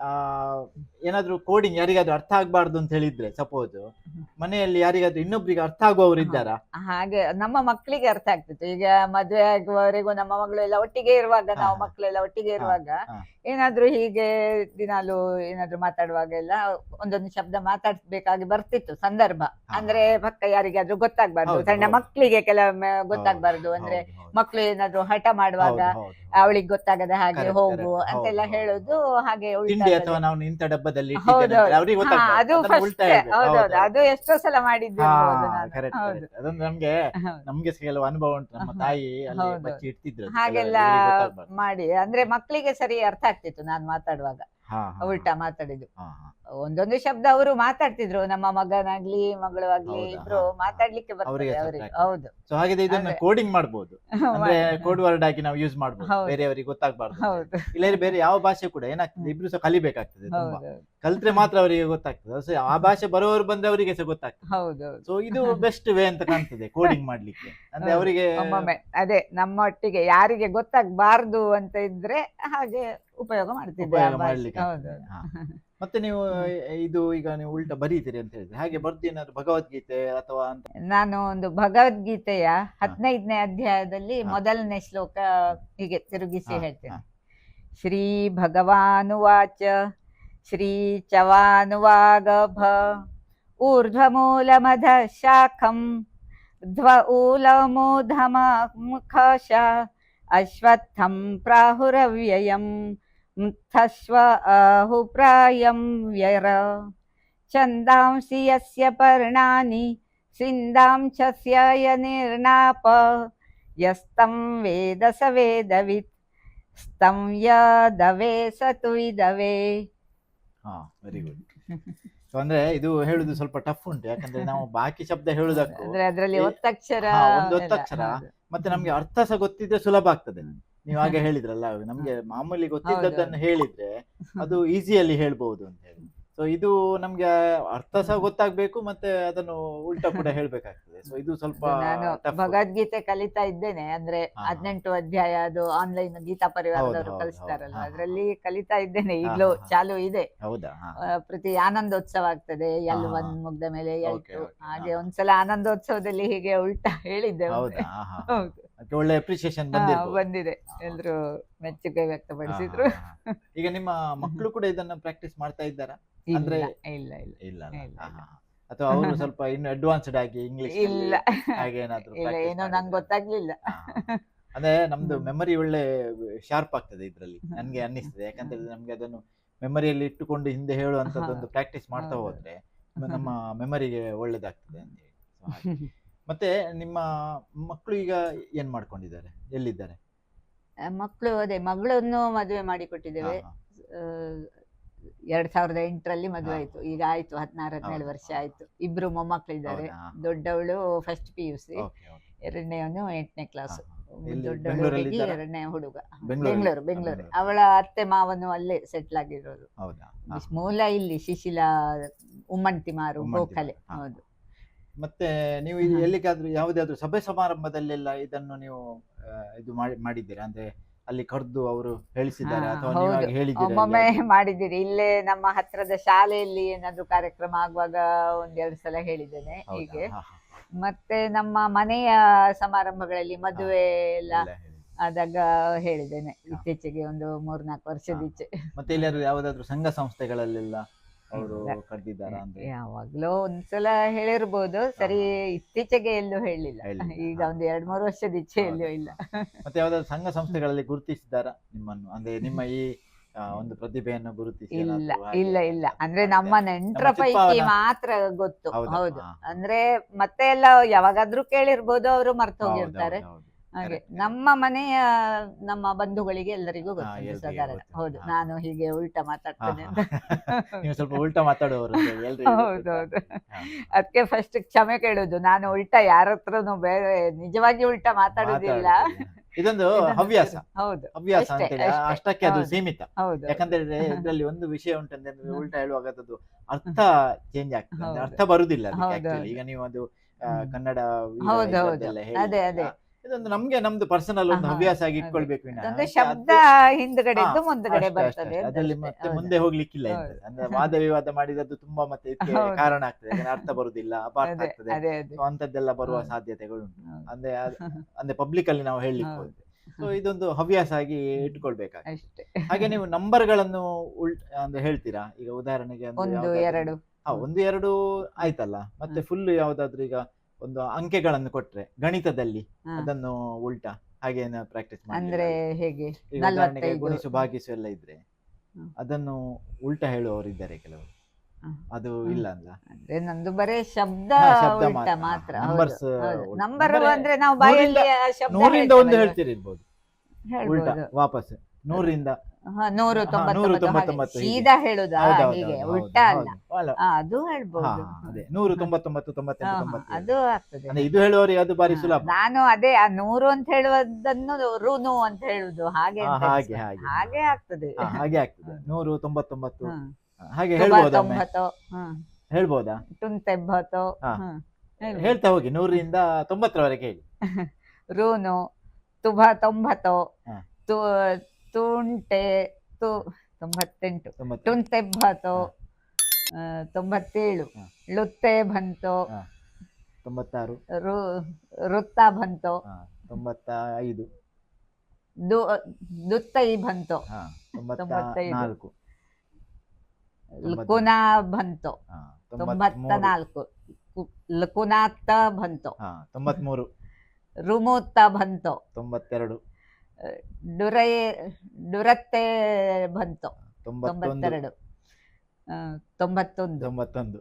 ಆ ಏನಾದ್ರೂ ಕೋಡಿಂಗ್ ಯಾರಿಗಾದ್ರೂ ಅರ್ಥ ಆಗ್ಬಾರ್ದು ಅಂತ ಹೇಳಿದ್ರೆ ಸಪೋಸ್ ಮನೆಯಲ್ಲಿ ಯಾರಿಗಾದ್ರೂ ಇನ್ನೊಬ್ರಿಗೆ ಅರ್ಥ ಆಗುವವರು ಇದ್ದಾರಾ ಹಾಗೆ ನಮ್ಮ ಮಕ್ಕಳಿಗೆ ಅರ್ಥ ಆಗ್ತಿತ್ತು ಈಗ ಮದುವೆ ಆಗುವವರೆಗೂ ನಮ್ಮ ಮಗಳು ಎಲ್ಲ ಒಟ್ಟಿಗೆ ಇರುವಾಗ ನಾವು. ಮಕ್ಕಳೆಲ್ಲ ಒಟ್ಟಿಗೆ ಇರುವಾಗ. ಏನಾದ್ರೂ ಹೀಗೆ ದಿನಾಲು ಏನಾದ್ರೂ ಮಾತಾಡುವಾಗ ಎಲ್ಲ ಒಂದೊಂದು ಶಬ್ದ ಮಾತಾಡ್ಬೇಕಾಗಿ ಬರ್ತಿತ್ತು ಸಂದರ್ಭ ಅಂದ್ರೆ ಪಕ್ಕ ಯಾರಿಗಾದ್ರೂ ಗೊತ್ತಾಗ್ಬಾರ್ದು ಸಣ್ಣ. ಮಕ್ಕಳಿಗೆ ಕೆಲವೊಮ್ಮೆ ಗೊತ್ತಾಗ್ಬಾರ್ದು ಅಂದ್ರೆ. ಮಕ್ಕಳು ಏನಾದ್ರೂ ಹಠ ಮಾಡುವಾಗ. ಅವಳಿಗೆ ಗೊತ್ತಾಗದ ಹಾಗೆ ಹೋಗು correct. ಅಂತೆಲ್ಲ ಹೌದು, ಹೇಳೋದು ಹಾಗೆ ತಿಂಡಿ. ಅಥವಾ ನಾವು ನಿಂತ ಡಬ್ಬದಲ್ಲಿ ಇಟ್ಟಿದ್ದೇನೆ. ಅವ್ರಿಗೆ ಅದು ಅದನ್ನ ಫಸ್ಟ್ ಉಲ್ಟಾ ಹೇಳ್ಬೇಕು. ಹೌದೌದು ಹೌದು, ಅದು ಎಷ್ಟೋ ಸಲ ಮಾಡಿದ್ದು ಹಾ, ಇರ್ಬೋದು ನಾನು. correct, ಹೌದು correct. ಅದೊಂದು ನಮ್ಗೆ ಹೌದು. ನಮ್ಗೆ ಕೆಲವು ಅನುಭವ ಉಂಟು ನಮ್ಮ ತಾಯಿ ಅಲ್ಲಿ ಹೌದು. ಬಚ್ಚಿ ಇಡ್ತಿದ್ರು ಅದು ಹಾಗೆಲ್ಲ ಗೊತ್ತಾಗ್ಬಾರ್ದು. ಮಾಡಿ ಅಂದ್ರೆ ಮಕ್ಕಳಿಗೆ ಸರಿ ಅರ್ಥ ಆಗ್ತಿತ್ತು ನಾನು ಮಾತಾಡುವಾಗ ಹಾ, ಹಾ, ಉಲ್ಟಾ ಮಾತಾಡಿದ್ದು ಹಾ, ಹಾ. ಒಂದೊಂದು ಶಬ್ದ ಅವರು ಮಾತಾಡ್ತಿದ್ರು ನಮ್ಮ ಮಗನಾಗ್ಲಿ ಮಗಳು ಆಗ್ಲಿ ಹೌದಾ? ಇಬ್ರು. ಮಾತಾಡ್ಲಿಕ್ಕೆ ಬರ್ತದೆ ಅವರಿಗೆ ಅವರಿಗೆ. ಹೌದು. ಸೊ ಹಾಗಿದ್ರೆ ಇದನ್ನ ಅದೇ. ಕೋಡಿಂಗ್ ಮಾಡಬಹುದು ಅಂದ್ರೆ ಕೋಡ್ ವರ್ಡ್ ಆಗಿ ನಾವು ಯೂಸ್ ಮಾಡಬಹುದು ಹೌದು. ಬೇರೆಯವರಿಗೆ ಗೊತ್ತಾಗ್ಬಾರ್ದು ಹೌದು. ಇಲ್ಲ ಬೇರೆ ಯಾವ ಭಾಷೆ ಕೂಡ ಏನಾಗ್ತದೆ ಇಬ್ರು ಸಹ ಕಲಿಬೇಕಾಗ್ತದೆ ತುಂಬಾ. ಹೌದು ಕಲ್ತ್ರೆ ಮಾತ್ರ ಅವರಿಗೆ ಗೊತ್ತಾಗ್ತದೆ. ಸೊ ಆ ಭಾಷೆ ಬರೋರು ಬಂದ್ರೆ ಅವರಿಗೆ ಸಹ ಗೊತ್ತಾಗ್ತದೆ. ಹೌದು ಸೊ ಇದು ಬೆಸ್ಟ್ ವೇ ಅಂತ ಕಾಣ್ತದೆ ಕೋಡಿಂಗ್ ಮಾಡ್ಲಿಕ್ಕೆ. ಅಂದ್ರೆ ಹೌದು. ಅವರಿಗೆ ಒಮ್ಮೊಮ್ಮೆ. ಅದೇ ನಮ್ಮೊಟ್ಟಿಗೆ ಯಾರಿಗೆ ಗೊತ್ತಾಗ್ಬಾರ್ದು ಅಂತ ಇದ್ರೆ ಹಾಗೆ ಉಪಯೋಗ ಮಾಡ್ತಿದ್ದೆ ಆ ಉಪಯೋಗ ಭಾಷೆ. ಮಾಡ್ಲಿಕ್ಕೆ ಹೌದು ಆಗ್ತದೆ. ಹಾ. *laughs* ಮತ್ತೆ ನೀವು ಇದು ಈಗ ನೀವು ಉಲ್ಟಾ ಬರೀತೀರಿ ಅಂತ ಹೇಳಿದ್ರೆ ಹಾಗೆ ಬರ್ದು ಏನಾದ್ರು ಭಗವದ್ಗೀತೆ ಅಥವಾ ಅಂತ? ನಾನು ಒಂದು ಭಗವದ್ಗೀತೆಯ ಹದಿನೈದನೇ ಅಧ್ಯಾಯದಲ್ಲಿ ಮೊದಲನೇ ಶ್ಲೋಕ ಹೀಗೆ ತಿರುಗಿಸಿ ಹೇಳ್ತೇನೆ. ಶ್ರೀ ಭಗವಾನುವಾಚ ಶ್ರೀ ಚವಾನುವಾಗಭ ಊರ್ಧ್ವಮೂಲಮಧ ಶಾಖಂ ಧ್ವ ಊಲಮೂಧಮ ಮುಖಶ ಅಶ್ವತ್ಥಂ ಪ್ರಾಹುರವ್ಯಯಂ ಆಹುಪ್ರಾಯಂ ವ್ಯರ ಛಂದಾಂಸಿ ಯಸ್ಯ ಪರ್ಣಾನಿ ಸಿಂದಾಂಶಸ್ಯ ಯನಿರ್ನಾಪ ಯಸ್ತಂ ವೇದ ಸ ವೇದವಿತ್ ಸ್తం ಯದವೇ ಸ ತು ವಿದವೇ ಹಾ ವೆರಿ ಗುಡ್ ಅಂದ್ರೆ ಇದು ಹೇಳುದು ಸ್ವಲ್ಪ ಟಫ್ ಉಂಟು ಯಾಕಂದ್ರೆ ನಾವು ಬಾಕಿ ಶಬ್ದ ಹೇಳುದಕ್ಕೂ ಅಂದ್ರೆ ಅದ್ರಲ್ಲಿ ಒತ್ತಕ್ಷರ ಒಂದು ಒತ್ತಕ್ಷರ. ಮತ್ತೆ ನಮ್ಗೆ ಅರ್ಥ ಸಹ ಗೊತ್ತಿದ್ರೆ ಸುಲಭ ಆಗ್ತದೆ. ನೀವು ಹಾಗೆ ಹೇಳಿದ್ರಲ್ಲ ನಮ್ಗೆ ಮಾಮೂಲಿ ಗೊತ್ತಿದ್ದದ್ದನ್ನು ಹೇಳಿದ್ರೆ *laughs* ಅದು ಈಸಿಯಲ್ಲಿ ಹೇಳ್ಬಹುದು ಅಂತ ಹೇಳಿ. ಸೊ ಇದು ನಮ್ಗೆ ಅರ್ಥ ಸಹ ಗೊತ್ತಾಗ್ಬೇಕು ಮತ್ತೆ ಅದನ್ನು ಉಲ್ಟಾ ಕೂಡ *laughs* ಹೇಳ್ಬೇಕಾಗ್ತದೆ. ಸೊ ಇದು ಸ್ವಲ್ಪ. ಭಗವದ್ಗೀತೆ ಕಲಿತಾ ಇದ್ದೇನೆ. ಅಂದ್ರೆ. ಹದಿನೆಂಟು ಅಧ್ಯಾಯ ಅದು ಆನ್ಲೈನ್ ಗೀತಾ ಪರಿವಾರದವರು ಕಲಿಸ್ತಾರಲ್ಲ ಅದರಲ್ಲಿ ಕಲಿತಾ ಇದ್ದೇನೆ. ಈಗಲೂ. ಚಾಲು ಇದೆ. ಹೌದಾ? ಪ್ರತಿ ಆನಂದೋತ್ಸವ ಆಗ್ತದೆ. ಎಲ್ ಒಂದ್ ಮುಗ್ದ ಮೇಲೆ ಎಲ್ ಹಾಗೆ. ಒಂದ್ಸಲ ಆನಂದೋತ್ಸವದಲ್ಲಿ ಹೀಗೆ ಉಲ್ಟಾ ಹೇಳಿದ್ದೆ. ಹೌದು. ಅದಕ್ಕೆ ಒಳ್ಳೆ ಅಪ್ರಿಸಿಯೇಷನ್ ಬಂದಿದೆ. ಎಲ್ಲರೂ ಎಲ್ರು ಮೆಚ್ಚುಗೆ ವ್ಯಕ್ತಪಡಿಸಿದ್ರು. ಈಗ ನಿಮ್ಮ ಮಕ್ಕಳು ಕೂಡ ಇದನ್ನ ಪ್ರಾಕ್ಟೀಸ್ ಮಾಡ್ತಾ ಇದ್ದಾರಾ? ಅಂದ್ರೆ- ಇಲ್ಲ ಇಲ್ಲ ಇಲ್ಲ. ಅಥವಾ ಅವರು *laughs* ಸ್ವಲ್ಪ ಇನ್ನು ಅಡ್ವಾನ್ಸ್ಡ್ ಆಗಿ ಇಂಗ್ಲಿಷ್ ಇಲ್ಲ. ಹಾಗೆ ಏನಾದ್ರು ಇಲ್ಲ ಏನೋ ನಂಗೆ ಗೊತ್ತಾಗ್ಲಿಲ್ಲ. ಅಂದ್ರೆ ನಮ್ದು. ಮೆಮರಿ ಒಳ್ಳೆ ಶಾರ್ಪ್ ಆಗ್ತದೆ ಇದ್ರಲ್ಲಿ. ನನ್ಗೆ ಅನ್ನಿಸ್ತದೆ. ಯಾಕಂದ್ರೆ ನಮ್ಗೆ ಅದನ್ನು ಮೆಮರಿಯಲ್ಲಿ ಇಟ್ಟುಕೊಂಡು ಹಿಂದೆ ಹೇಳುವಂತದ್ದೊಂದು ಪ್ರಾಕ್ಟೀಸ್ ಮಾಡ್ತಾ ಹೌದು. ಹೋದ್ರೆ ನಮ್ಮ ಮೆಮರಿಗೆ ಒಳ್ಳೇದಾಗ್ತದೆ ಅಂತ ಹೇಳಿ. *laughs* ಮತ್ತೆ ನಿಮ್ಮ ಮಕ್ಕಳು ಈಗ ಏನ್ ಮಾಡ್ಕೊಂಡಿದ್ದಾರೆ ಎಲ್ಲಿದ್ದಾರೆ ಮಕ್ಕಳು ಅದೇ ಮಗಳನ್ನು ಮದುವೆ ಮಾಡಿ ಕೊಟ್ಟಿದ್ದೇವೆ ಹಾ, ಎರಡ್ ಸಾವಿರದ ಎಂಟರಲ್ಲಿ ಮದುವೆ ಆಯ್ತು ಈಗ ಆಯ್ತು ಹದಿನಾರು ಹದಿನೇಳು ಹೌದಾ? ವರ್ಷ ಆಯ್ತು ಇಬ್ರು ಮೊಮ್ಮಕ್ಕಳಿದ್ದಾರೆ ಹೌದಾ? ದೊಡ್ಡವಳು first P U C Okay, okay. ಎರಡನೇವನು ಎಂಟನೇ ಕ್ಲಾಸ್ ಹಾ, ಎಲ್ಲಿ? ದೊಡ್ಡವಳು ಬೆಂಗಳೂರಲ್ಲಿ ಹುಡುಗಿ ಇದ್ದಾರಾ? ಎರಡನೇ ಹುಡುಗ ಬೆಂಗಳೂರಲ್ಲಿ? ಬೆಂಗಳೂರು ಬೆಂಗಳೂರು ಬೆಂಗಳೂರು. ಅವಳ ಅತ್ತೆ ಮಾವನು ಅಲ್ಲೇ ಸೆಟ್ಲ್ ಆಗಿರೋದು ಹೌದಾ ಹಾ. ಮೂಲ ಇಲ್ಲಿ ಶಿಶಿಲಾ ಉಮ್ಮಂತಿಮಾರು ಉಮ್ಮಂತಿಮಾರು, ಗೋಖಲೆ ಹಾ. ಹೌದು ಮತ್ತೆ ನೀವು ಇದು. ಎಲ್ಲಿಗಾದ್ರೂ ಯಾವುದಾದ್ರೂ ಸಭೆ ಸಮಾರಂಭದಲ್ಲೆಲ್ಲ ಇದನ್ನು ನೀವು ಆ, ಇದು ಮಾಡಿ ಮಾಡಿದ್ದೀರಾ ಅಂದ್ರೆ ಅಲ್ಲಿ ಕರೆದು ಅವರು ಹೇಳಿಸಿದ್ದಾರೆ ಹಾ, ಅಥವಾ ಹೌದು. ಒಮ್ಮೊಮ್ಮೆ? ಮಾಡಿದ್ದೀರಿ ಇಲ್ಲೇ ನಮ್ಮ ಹತ್ರದ ಶಾಲೆಯಲ್ಲಿ ಏನಾದ್ರು ಕಾರ್ಯಕ್ರಮ ಆಗುವಾಗ ಒಂದೆರಡು ಸಲ ಹೇಳಿದ್ದೇನೆ? ಹೀಗೆ. ಮತ್ತೆ ನಮ್ಮ ಮನೆಯ ಸಮಾರಂಭಗಳಲ್ಲಿ ಮದುವೆ ಎಲ್ಲ. ಆದಾಗ ಹೇಳಿದ್ದೇನೆ ಇತ್ತೀಚೆಗೆ ಒಂದು ಮೂರ್ನಾಲ್ಕು ವರ್ಷದೀಚೆ ಮತ್ತೆ ಎಲ್ಲಿಯಾದ್ರೂ ಯಾವುದಾದ್ರೂ ಸಂಘ ಸಂಸ್ಥೆಗಳಲ್ಲೆಲ್ಲ ಅವರು. ಕರೆದಿದ್ದಾರಾ ಅಂದ್ರೆ. ಯಾವಾಗ್ಲೋ ಒಂದ್ಸಲ ಹೇಳಿರ್ಬೋದು ಸರಿ ಇತ್ತೀಚೆಗೆ ಎಲ್ಲೂ ಹೇಳಿಲ್ಲ. ಹೇಳಿಲ್ಲ. ಈಗ ಒಂದು ಎರಡ್ ಮೂರು ವರ್ಷದೀಚೆ ಎಲ್ಲೂ ಇಲ್ಲ. ಮತ್ತೆ ಯಾವ್ದಾದ್ರು ಸಂಘ ಸಂಸ್ಥೆಗಳಲ್ಲಿ ಗುರುತಿಸಿದಾರಾ ನಿಮ್ಮನ್ನು? ಅಂದ್ರೆ ನಿಮ್ಮ ಈ ಆ, ಒಂದು ಪ್ರತಿಭೆಯನ್ನು ಗುರುತಿಸಿ ಇಲ್ಲ ಏನಾದ್ರೂ ಹಾಗೆ ಇಲ್ಲ ಇಲ್ಲ. ಅಂದ್ರೆ ನಮ್ಮ ನೆಂಟ್ರ ನಮ್ಮ ಪೈಕಿ ಚಿಕ್ಕಪ್ಪನ- ಮಾತ್ರ ಗೊತ್ತು. ಹೌದಾ? ಹೌದು. ಹಾ. ಅಂದ್ರೆ ಮತ್ತೆ ಎಲ್ಲ ಯಾವಾಗಾದ್ರೂ ಕೇಳಿರ್ಬೋದು ಅವರು ಮರ್ತೋಗಿರ್ತಾರೆ ಹೌದು, ಹೋಗಿರ್ತಾರೆ. ಹೌದು, ಹೌದು. ಹಾಗೆ. ನಮ್ಮ ಮನೆಯ ನಮ್ಮ ಬಂಧುಗಳಿಗೆ ಎಲ್ಲರಿಗೂ ಗೊತ್ತಿದೆ ಸಾಧಾರಣ ಹೌದು ನಾನು ಹೀಗೆ ಉಲ್ಟಾ ಮಾತಾಡ್ತೇನೆ *laughs* ನೀವು ಸ್ವಲ್ಪ ಉಲ್ಟಾ ಮಾತಾಡುವವರು ಹೌದೌದು ಹೌದು ಹೌದು. ಅದಕ್ಕೆ ಫಸ್ಟ್ ಕ್ಷಮೆ ಕೇಳುದು ನಾನು ಉಲ್ಟಾ ಯಾರ ಹತ್ರನು ಬೇರೆ ನಿಜವಾಗಿ ಉಲ್ಟಾ ಮಾತಾಡುದಿಲ್ಲ. ಇದೊಂದು ಹವ್ಯಾಸ. ಹೌದು ಹವ್ಯಾಸ ಅಂತೇಳಿ. ಅಷ್ಟಕ್ಕೆ ಅದು ಸೀಮಿತ. ಹೌದು. ಯಾಕಂದ್ರೆ ಇದರಲ್ಲಿ *laughs* ಒಂದು ವಿಷಯ ಉಂಟಂದ್ರೆ. ಉಲ್ಟಾ ಹೇಳುವಾಗ ಅದು ಅರ್ಥ ಚೇಂಜ್ ಆಗ್ತದೆ. ಅರ್ಥ ಬರುದಿಲ್ಲ ಈಗ ನೀವು ಅದು ಕನ್ನಡ. ಅದೇ, ಅದೇ. ಇದೊಂದು ನಮ್ಗೆ ನಮ್ದು ಪರ್ಸನಲ್ ಒಂದು ಆಹಾ, ಹವ್ಯಾಸ ಆಗಿ. ಇಟ್ಕೊಳ್ಬೇಕು ವಿನಃ ಒಂದು ಅದು- ಶಬ್ದ ಹಿಂದ್ಗಡೆ ಇದ್ದು ಹಾ, ಮುಂದ್ಗಡೆ ಅಷ್ಟೇ, ಅಷ್ಟೇ, ಬರ್ತದೆ ಅಷ್ಟೇ. ಅದ್ರಲ್ಲಿ. ಮತ್ತೆ ಹೌದು. ಮುಂದೆ ಹೋಗ್ಲಿಕ್ಕಿಲ್ಲ ಹೌದು. ಅಂದ್ರೆ ವಾದ ವಿವಾದ ಮಾಡಿದದ್ದು ತುಂಬಾ ಮತ್ತೆ ಇದಕ್ಕೆ ಹೌದು. ಕಾರಣ ಆಗ್ತದೆ ಯಾಕಂದ್ರೆ ಅರ್ಥ ಬರುದಿಲ್ಲ ಅಪಾರ್ಥ ಅದೇ ಆಗ್ತದೆ ಅದೇ ಅದೇ So ಅಂತದ್ದೆಲ್ಲ ಬರುವ ಹೌದು. ಸಾಧ್ಯತೆಗಳು ಉಂಟು ಹೌದು. ಅಂದ್ರೆ ಅದ್- ಅಂದ್ರೆ ಪಬ್ಲಿಕ್ ಅಲ್ಲಿ ನಾವು ಹೇಳಲಿಕ್ಕೆ ಹೌದು. ಹೋದ್ರೆ ಸೊ ಇದೊಂದು ಹವ್ಯಾಸ ಆಗಿ ಇಟ್ಕೊಳ್ಬೇಕಾಗ್ತದೆ ಅಷ್ಟೇ ಹಾಗೆ ನೀವು ನಂಬರ್ಗಳನ್ನು ಉಲ್ಟ್ ಅಂದ್ರೆ ಹೇಳ್ತೀರಾ ಈಗ ಉದಾಹರಣೆಗೆ ಅಂದ್ರೆ ಒಂದು ಯಾವ್ದಾದ್ರು- ಎರಡು ಹಾ, ಒಂದು ಎರಡು ಆಯ್ತಲ್ಲ ಮತ್ತೆ ಫುಲ್ ಯಾವ್ದಾದ್ರು ಈಗ ಒಂದು ಅಂಕೆಗಳನ್ನು ಕೊಟ್ರೆ ಗಣಿತದಲ್ಲಿ ಹಾ. ಅದನ್ನು ಉಲ್ಟಾ ಹಾಗೆ ಪ್ರಾಕ್ಟೀಸ್ ಅಂದ್ರೆ ಹೇಗೆ ಉದಾಹರಣೆಗೆ ನಲವತ್ತೈದು. ಗುಣಿಸು ಭಾಗಿಸು ಎಲ್ಲ ಇದ್ರೆ ಹ್ಮ್. ಅದನ್ನು ಉಲ್ಟಾ ಹೇಳುವವರು ಇದ್ದಾರೆ ಕೆಲವರು ಹ್ಮ್. ಅದು ಇಲ್ಲ ಅಲ್ಲ ಅಂದ್ರೆ ನಂದು ಬರೇ ಶಬ್ದ ಹಾ, ಶಬ್ದ ಉಲ್ಟಾ ಮಾತ್ರ. ಮಾತ್ರ Numbers, ಉಲ್ಟಾ. ನಂಬರ್ ಅಂದ್ರೆ ಅಂದ್ರೆ ನಾವು ಬಾಯಲ್ಲಿ ಆ ಶಬ್ದ ನೂರಿಂದ ಒಂದು ಹೇಳ್ತೇವಲ್ಲ, ಹೇಳ್ತಿರ್ಬೋದು ಉಲ್ಟಾ ಹೇಳ್ಬೋದು ವಾಪಸ್ ನೂರಿಂದ ನೂರು ನೂರು. ತೊಂಬತ್ತೊಂಬತ್ತು. ಸೀದಾ ಹೇಳುದಾ? ಹೀಗೆ ಉಲ್ಟಾ ಅಲ್ಲ. ಅದು ಹೇಳ್ಬೋದು. ಅದೇ ನೂರು ತೊಂಬತ್ತೊಂಬತ್ತು ತೊಂಬತ್ತೆಂಟು ಹಾ, ಅದು ಆಗ್ತದೆ. ಅಂದ್ರೆ ಇದು ಹೇಳುವವರಿಗೆ ಅದು ಬಾರಿ ಸುಲಭ? ನಾನು ಅದೇ ಆ ನೂರು ಅಂತ ಹೇಳುವುದನ್ನು ರುನು ಅಂತ ಹೇಳುದು. ಹಾಗೆ ಹಾಗೆ ಹಾಗೆ. ಹಾಗೆ ಆಗ್ತದೆ. ಹಾಗೆ ಆಗ್ತದೆ. ನೂರು ತೊಂಬತ್ತೊಂಬತ್ತು. ಹಾಗೆ ಹೇಳ್ಬೋದು ಹೇಳ್ಬೋದಾ? ತೊಂಬತ್ತು ಹೇಳ್ಬೋದು. ಹೇಳ್ತಾ ಹೋಗಿ ನೂರರಿಂದ ತೊಂಬತ್ತರವರೆಗೆ ಹೇಳಿ. *laughs* ರೂನು ತುಭ ತೊಂಬತ್ತು ತುಂಟೆ ತು ತೊಂಬತ್ತೆಂಟು. ತುಂಟೆ ಆ, ತೊಂಬತ್ತೇಳು. ಲುತ್ತೆ ಬಂತು. ತೊಂಬತ್ತಾರು. ವೃತ್ತ ಬಂತು ತೊಂಬತ್ತ ಐದು ದುತ್ತೈ ಬಂತು. ನಾಲ್ಕು ತೊಂಬತ್ತು. ಕುನ ಬಂತು. ತೊಂಬತ್ತ. ನಾಲ್ಕು ಲಕುನಾತ್ತ ಬಂತು. ತೊಂಬತ್ಮೂರು. ರುಮುತ್ತ ಬಂತು. ತೊಂಬತ್ತೆರಡು. ಡುರೈ ಡುರತ್ತೆ ಬಂತು. ತೊಂಬತ್ತೆರಡು ತೊಂಬತ್ತೊಂದು. ತೊಂಬತ್ತೊಂದು.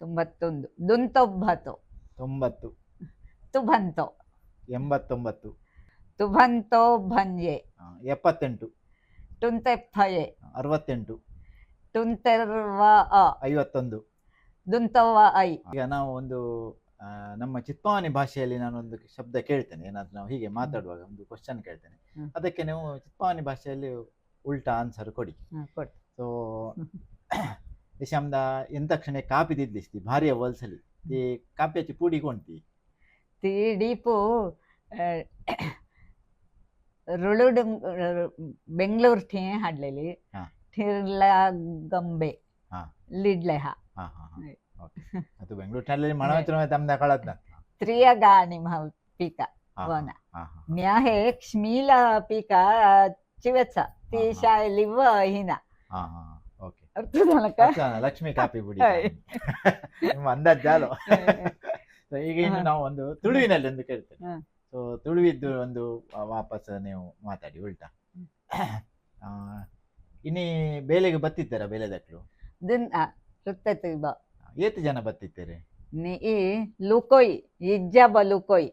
ತೊಂಬತ್ತೊಂದು. ದುಂತೊಂಬತ್ತು ತೊಂಬತ್ತು. ತುಬಂತು ಎಂಬತ್ತೊಂಬತ್ತು. ತುಬಂತೋ ಭಂಜೆ. ಎಪ್ಪತ್ತೆಂಟು. ಟುಂತೆಪ್ಪಯೆ ಅರವತ್ತೆಂಟು. ಟುಂತೆರ್ವ ಅ. ಐವತ್ತೊಂದು. ದುಂತವ್ವ ಐ. ಈಗ ನಾವು ಒಂದು ನಮ್ಮ ಚಿತ್ಪಾವನಿ ಭಾಷೆಯಲ್ಲಿ ನಾನೊಂದು ಶಬ್ದ ಕೇಳ್ತೇನೆ. ಏನಾದ್ರು ನಾವು ಹೀಗೆ ಮಾತಾಡುವಾಗ ಒಂದು ಕ್ವಶನ್ ಕೇಳ್ತೇನೆ. ಅದಕ್ಕೆ ನೀವು ಚಿತ್ಪಾವನಿ ಭಾಷೆಯಲ್ಲಿ ಉಲ್ಟಾ ಆನ್ಸರ್ ಕೊಡಿ. ಸೊ ಕೊಡು. ಎಂತ ಎಂತಕ್ಷಣೆ ಕಾಪಿ ದಿದ್ದಿಸ್ತಿ ಭಾರಿಯ ವಲ್ಸಲಿ ಈ ಕಾಪ್ಯಾಚಿ ಪೂಡಿ ತೀ ಡೀಪು ರುಳುಡು ಬೆಂಗಳೂರು ಠೇ ಹಾಡ್ಲೇಲಿ ಹಾ. ಠಿರ್ಲ ಗಂಬೆ ಹಾ. ಲಿಡ್ಲೆ ಹಾ ಅದು ಬೆಂಗಳೂರಿನಲ್ಲಿ ಮಣವಚನ ತಮ್ಮ ತ್ರಿಯ ಗಾಣಿ ಪೀಕ ಹಾ ವನ ಮ್ಯಾಹೆ ಕ್ಷ್ಮೀಲ ಪೀಕ ಚಿವೆತ್ಸ ತೀಶಾ ಲಿವ ಹಿನ. ಹಾ ಹಾ ಓಕೆ. ಅರ್ಥ ಲಕ್ಷ್ಮಿ ಕಾಪಿ ಬಿಡಿ. ನಿಮ್ಮ ಅಂದಾಜ್ ಜಾಲು. ಈಗ ಇನ್ನು ನಾವು ಒಂದು ತುಳುವಿನಲ್ಲಿ ಒಂದು ಕೇಳ್ತೇನೆ. ಹಾ. ಸೊ ತುಳುವಿದ್ದು ಒಂದು ವಾಪಸ್ ನೀವು ಮಾತಾಡಿ ಉಲ್ಟಾ. ಆ, ಇನ್ನಿ ಬೇಲೆಗೆ ಬತ್ತಿದ್ದಾರ ಬೇಲೆದಕ್ಲು? ದಿನ ರುತ್ತತಿ ಬ ಏತು ಜನ ಬತ್ತಿದ್ದೀರಿ? ನೀ ಈ ಇಜ್ಜ ಇಜ್ಜಬ ಲುಕೋಯ್.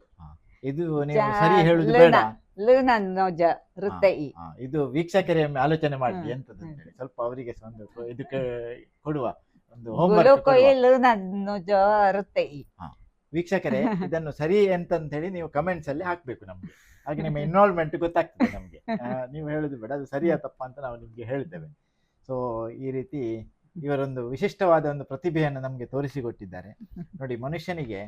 ಇದು ನೀವು ಸರಿ ಹೇಳುದು. ಬೇಡ. ಲುನನ್ನೋಜ ಆ, ಇದು ವೀಕ್ಷಕರೇ ಆಲೋಚನೆ ಮಾಡಿ ಹ್ಮ್. ಎಂತದ್ದು ಹ್ಮ್. ಅಂತೇಳಿ ಸ್ವಲ್ಪ ಅವರಿಗೆ ಒಂದು ಕೊ- ಇದಕ್ಕೆ ಕೊಡುವ ಒಂದು ಹೋಮ್ವರ್ಕ್ ಗುಲುಕೋಯ್ ಲುನ ನೋಜ ರುತ್ತೆ. ಈ ವೀಕ್ಷಕರೇ ಇದನ್ನು ಸರಿ ಎಂತಂತ ಹೇಳಿ ನೀವು ಕಮೆಂಟ್ಸ್ ಅಲ್ಲಿ ಹಾಕ್ಬೇಕು ನಮ್ಗೆ. ಹಾಗೆ ನಿಮ್ಮ ಇನ್ವಾಲ್ವ್ಮೆಂಟ್ ಗೊತ್ತಾಗ್ತದೆ ನಮ್ಗೆ. ಆ, ನೀವು ಹೇಳುದು ಬೇಡ ಅದು ಸರಿಯಾ ತಪ್ಪ ಅಂತ ನಾವು ನಿಮ್ಗೆ ಹೇಳ್ತೇವೆ. ಸೊ ಈ ರೀತಿ ಇವರೊಂದು ವಿಶಿಷ್ಟವಾದ ಒಂದು ಪ್ರತಿಭೆಯನ್ನು ನಮಗೆ ತೋರಿಸಿಕೊಟ್ಟಿದ್ದಾರೆ. ನೋಡಿ, ಮನುಷ್ಯನಿಗೆ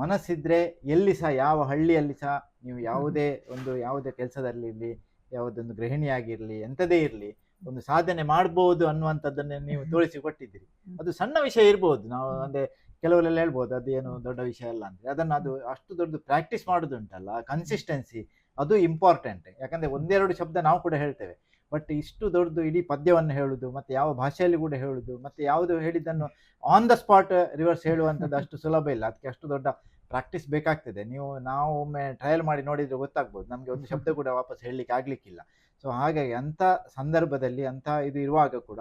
ಮನಸ್ಸಿದ್ರೆ ಎಲ್ಲಿ ಸಹ, ಯಾವ ಹಳ್ಳಿಯಲ್ಲಿ ಸಹ, ನೀವು ಯಾವುದೇ ಒಂದು, ಯಾವುದೇ ಕೆಲಸದಲ್ಲಿರಲಿ, ಯಾವುದೊಂದು ಗೃಹಿಣಿಯಾಗಿರಲಿ, ಎಂಥದೇ ಇರಲಿ, ಒಂದು ಸಾಧನೆ ಮಾಡ್ಬೋದು ಅನ್ನುವಂಥದ್ದನ್ನೇ ನೀವು ತೋರಿಸಿಕೊಟ್ಟಿದ್ದೀರಿ. ಅದು ಸಣ್ಣ ವಿಷಯ ಇರ್ಬೋದು. ನಾವು ಅಂದರೆ ಕೆಲವರೆಲ್ಲ ಹೇಳ್ಬೋದು ಅದೇನು ದೊಡ್ಡ ವಿಷಯ ಅಲ್ಲ ಅಂದರೆ. ಅದನ್ನು ಅದು ಅಷ್ಟು ದೊಡ್ಡ ಪ್ರಾಕ್ಟೀಸ್ ಮಾಡೋದುಂಟಲ್ಲ ಕನ್ಸಿಸ್ಟೆನ್ಸಿ ಅದು ಇಂಪಾರ್ಟೆಂಟ್ ಯಾಕಂದ್ರೆ ಒಂದೆರಡು ಶಬ್ದ ನಾವು ಕೂಡ ಹೇಳ್ತೇವೆ. ಬಟ್ ಇಷ್ಟು ದೊಡ್ಡದು ಇಡೀ ಪದ್ಯವನ್ನು ಹೇಳುದು ಮತ್ತೆ ಯಾವ ಭಾಷೆಯಲ್ಲಿ ಕೂಡ ಹೇಳುದು ಮತ್ತೆ ಯಾವುದು ಹೇಳಿದ್ದನ್ನು ಆನ್ ದ ಸ್ಪಾಟ್ ರಿವರ್ಸ್ ಹೇಳುವಂಥದ್ದು *laughs* ಅಷ್ಟು ಸುಲಭ ಇಲ್ಲ. ಅದಕ್ಕೆ ಅಷ್ಟು ದೊಡ್ಡ ಪ್ರಾಕ್ಟೀಸ್ ಬೇಕಾಗ್ತದೆ. ನೀವು ನಾವು ಒಮ್ಮೆ ಟ್ರಯಲ್ ಮಾಡಿ ನೋಡಿದ್ರೆ ಗೊತ್ತಾಗ್ಬೋದು. ನಮಗೆ ಒಂದು ಶಬ್ದ ಕೂಡ ವಾಪಸ್ ಹೇಳಲಿಕ್ಕೆ ಆಗ್ಲಿಕ್ಕಿಲ್ಲ. ಸೊ ಹಾಗಾಗಿ ಅಂಥ ಸಂದರ್ಭದಲ್ಲಿ ಅಂಥ ಇದು ಇರುವಾಗ ಕೂಡ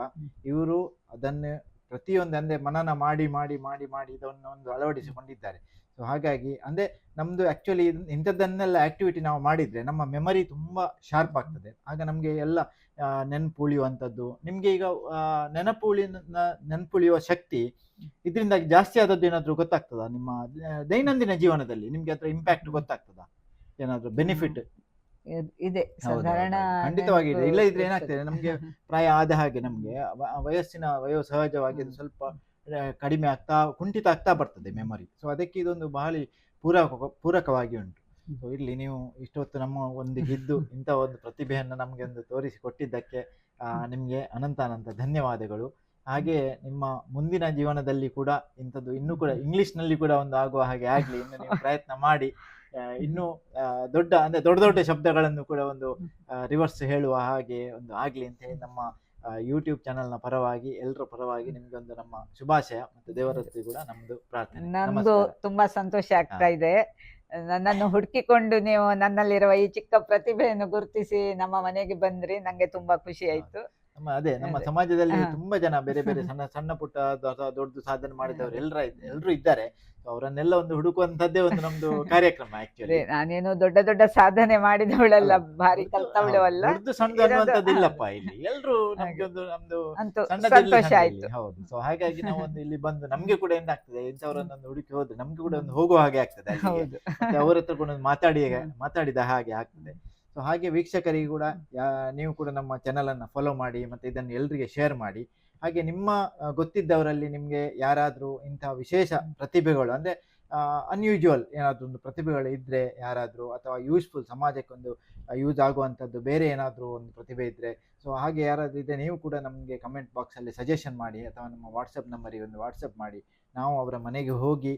ಇವರು ಅದನ್ನು ಪ್ರತಿಯೊಂದು ಅಂದರೆ ಮನನ ಮಾಡಿ ಮಾಡಿ ಮಾಡಿ ಮಾಡಿ ಇದನ್ನು ಒಂದು ಅಳವಡಿಸಿಕೊಂಡಿದ್ದಾರೆ. ಸೊ ಹಾಗಾಗಿ ಅಂದರೆ ನಮ್ಮದು ಆ್ಯಕ್ಚುಲಿ ಇಂಥದ್ದನ್ನೆಲ್ಲ ಆ್ಯಕ್ಟಿವಿಟಿ ನಾವು ಮಾಡಿದರೆ ನಮ್ಮ ಮೆಮರಿ ತುಂಬ ಶಾರ್ಪ್ ಆಗ್ತದೆ. ಆಗ ನಮಗೆ ಎಲ್ಲ ನೆನಪು ಉಳಿಯುವಂಥದ್ದು ನಿಮಗೆ ಈಗ ನೆನಪು ಉಳಿ ನೆನಪು ಉಳಿಯುವ ಶಕ್ತಿ ಇದರಿಂದಾಗಿ ಜಾಸ್ತಿ ಆದದ್ದು ಏನಾದರೂ ಗೊತ್ತಾಗ್ತದಾ ನಿಮ್ಮ ದೈನಂದಿನ ಜೀವನದಲ್ಲಿ? ನಿಮಗೆ ಅದರ ಇಂಪ್ಯಾಕ್ಟ್ ಗೊತ್ತಾಗ್ತದಾ? ಏನಾದರೂ ಬೆನಿಫಿಟ್ ಇದೆ ಸಾಧಾರಣ ಖಂಡಿತವಾಗಿ ಇದೆ. ಇಲ್ಲ ಇಲ್ಲದಿದ್ರೆ ಏನಾಗ್ತದೆ? ನಮ್ಗೆ ಪ್ರಾಯ ಆದ ಹಾಗೆ ನಮಗೆ ವಯಸ್ಸಿನ ವಯೋ ಸಹಜವಾಗಿ ಸ್ವಲ್ಪ ಕಡಿಮೆ ಆಗ್ತಾ ಕುಂಠಿತ ಆಗ್ತಾ ಬರ್ತದೆ ಮೆಮೊರಿ ಸೊ ಅದಕ್ಕೆ ಇದೊಂದು ಬಹಳ ಪೂರಕ ಪೂರಕವಾಗಿ ಉಂಟು. ಸೊ ಇಲ್ಲಿ ನೀವು ಇಷ್ಟೊತ್ತು ನಮ್ಮ ಒಂದು ಗೆದ್ದು *laughs* ಇಂಥ ಒಂದು ಪ್ರತಿಭೆಯನ್ನು ನಮಗೆ ಒಂದು ತೋರಿಸಿ ಕೊಟ್ಟಿದ್ದಕ್ಕೆ ನಿಮಗೆ ಅನಂತ ಅನಂತ ಧನ್ಯವಾದಗಳು. ಹಾಗೆ ನಿಮ್ಮ ಮುಂದಿನ ಜೀವನದಲ್ಲಿ ಕೂಡ ಇಂಥದ್ದು ಇನ್ನೂ ಕೂಡ ಇಂಗ್ಲೀಷ್ನಲ್ಲಿ ಕೂಡ ಒಂದು ಆಗುವ ಹಾಗೆ ಆಗಲಿ ಇನ್ನು ನೀವು *laughs* ಪ್ರಯತ್ನ ಮಾಡಿ ಇನ್ನೂ ದೊಡ್ಡ ಅಂದ್ರೆ ದೊಡ್ಡ ದೊಡ್ಡ ಶಬ್ದಗಳನ್ನು ಕೂಡ ಒಂದು ರಿವರ್ಸ್ ಹೇಳುವ ಹಾಗೆ ಒಂದು ಆಗಲಿ ಅಂತ ಹೇಳಿ ನಮ್ಮ ಯೂಟ್ಯೂಬ್ ಚಾನೆಲ್ನ ಪರವಾಗಿ ಎಲ್ಲರ ಪರವಾಗಿ ನಿಮ್ಗೆ ಒಂದು ನಮ್ಮ ಶುಭಾಶಯ ಮತ್ತು ದೇವರತ್ತಿ ಕೂಡ ನಮ್ದು ಪ್ರಾರ್ಥನೆ. ನಮ್ದು. ತುಂಬಾ ಸಂತೋಷ ಆಗ್ತಾ ಇದೆ. ನನ್ನನ್ನು ಹುಡುಕಿಕೊಂಡು ನೀವು ನನ್ನಲ್ಲಿರುವ ಈ ಚಿಕ್ಕ ಪ್ರತಿಭೆಯನ್ನು ಗುರುತಿಸಿ ನಮ್ಮ ಮನೆಗೆ ಬಂದ್ರಿ. ನಂಗೆ ತುಂಬಾ ಖುಷಿ ಆಯ್ತು. ನಮ್ಮ ಅದೇ ನಮ್ಮ ಸಮಾಜದಲ್ಲಿ ತುಂಬಾ ಜನ ಬೇರೆ ಬೇರೆ *laughs* ಸಣ್ಣ ಸಣ್ಣ ಪುಟ್ಟ ದೊಡ್ಡ ದೊಡ್ಡ ಸಾಧನೆ ಮಾಡಿದವರು ಎಲ್ಲರ ಎಲ್ಲರೂ ಇದ್ದಾರೆ. ಅವರನ್ನೆಲ್ಲ ಒಂದು ಹುಡುಕುವಂತದ್ದೇ ಒಂದು ನಮ್ದು *laughs* ಕಾರ್ಯಕ್ರಮ ಆಕ್ಚುಲಿ ನಾನೇನು ದೊಡ್ಡ ದೊಡ್ಡ ಸಾಧನೆ ಮಾಡಿದವಳಲ್ಲ ಭಾರಿ ಕಲ್ತವಳು ಅಲ್ಲ ಸಣ್ಣ ಸಣ್ಣದು ಇರೋದು- ಅನ್ನುವಂಥದ್ದು ಹಾ. ಇಲ್ಲಪ್ಪ ಇಲ್ಲಿ. ಎಲ್ಲರೂ ನಮ್ಗೆ ಒಂದು ನಮ್ದು ಸಂತೋಷ ಆಯ್ತು. ಹೌದು. ಸೊ ಹಾಗಾಗಿ ನಾವು ಒಂದು ಇಲ್ಲಿ ಬಂದು *laughs* ನಮ್ಗೆ ಕೂಡ ಏನಾಗ್ತದೆ ಇಂಥವರನ್ನೊಂದು ಹುಡುಕಿ ಹೋದ್ರೆ ನಮ್ಗೆ ಕೂಡ ಒಂದು ಹೋಗುವ ಹಾಗೆ ಆಗ್ತದೆ ಅವರ ಹತ್ರ ಕೂಡ ಒಂದು ಮಾತಾಡಿ ಮಾತಾಡಿದ ಹಾಗೆ ಆಗ್ತದೆ. ಸೊ ಹಾಗೆ ವೀಕ್ಷಕರಿಗೆ ಕೂಡ ನೀವು ಕೂಡ ನಮ್ಮ ಚಾನಲನ್ನು ಫಾಲೋ ಮಾಡಿ ಮತ್ತೆ ಇದನ್ನು ಎಲ್ಲರಿಗೆ ಶೇರ್ ಮಾಡಿ. ಹಾಗೆ ನಿಮ್ಮ ಗೊತ್ತಿದ್ದವರಲ್ಲಿ ನಿಮಗೆ ಯಾರಾದರೂ ಇಂಥ ವಿಶೇಷ ಪ್ರತಿಭೆಗಳು ಅಂದ್ರೆ ಅನ್ಯೂಜುವಲ್ ಏನಾದರೂ ಒಂದು ಪ್ರತಿಭೆಗಳು ಇದ್ದರೆ ಯಾರಾದರೂ ಅಥವಾ ಯೂಸ್ಫುಲ್ ಸಮಾಜಕ್ಕೊಂದು ಯೂಸ್ ಆಗುವಂಥದ್ದು ಬೇರೆ ಏನಾದರೂ ಒಂದು ಪ್ರತಿಭೆ ಇದ್ದರೆ ಸೊ ಹಾಗೆ ಯಾರಾದರೂ ಇದ್ದರೆ ನೀವು ಕೂಡ ನಮಗೆ ಕಮೆಂಟ್ ಬಾಕ್ಸಲ್ಲಿ ಸಜೆಷನ್ ಮಾಡಿ ಅಥವಾ ನಮ್ಮ ವಾಟ್ಸಪ್ ನಂಬರಿಗೆ ಒಂದು ವಾಟ್ಸಪ್ ಮಾಡಿ. ನಾವು ಅವರ ಮನೆಗೆ ಹೋಗಿ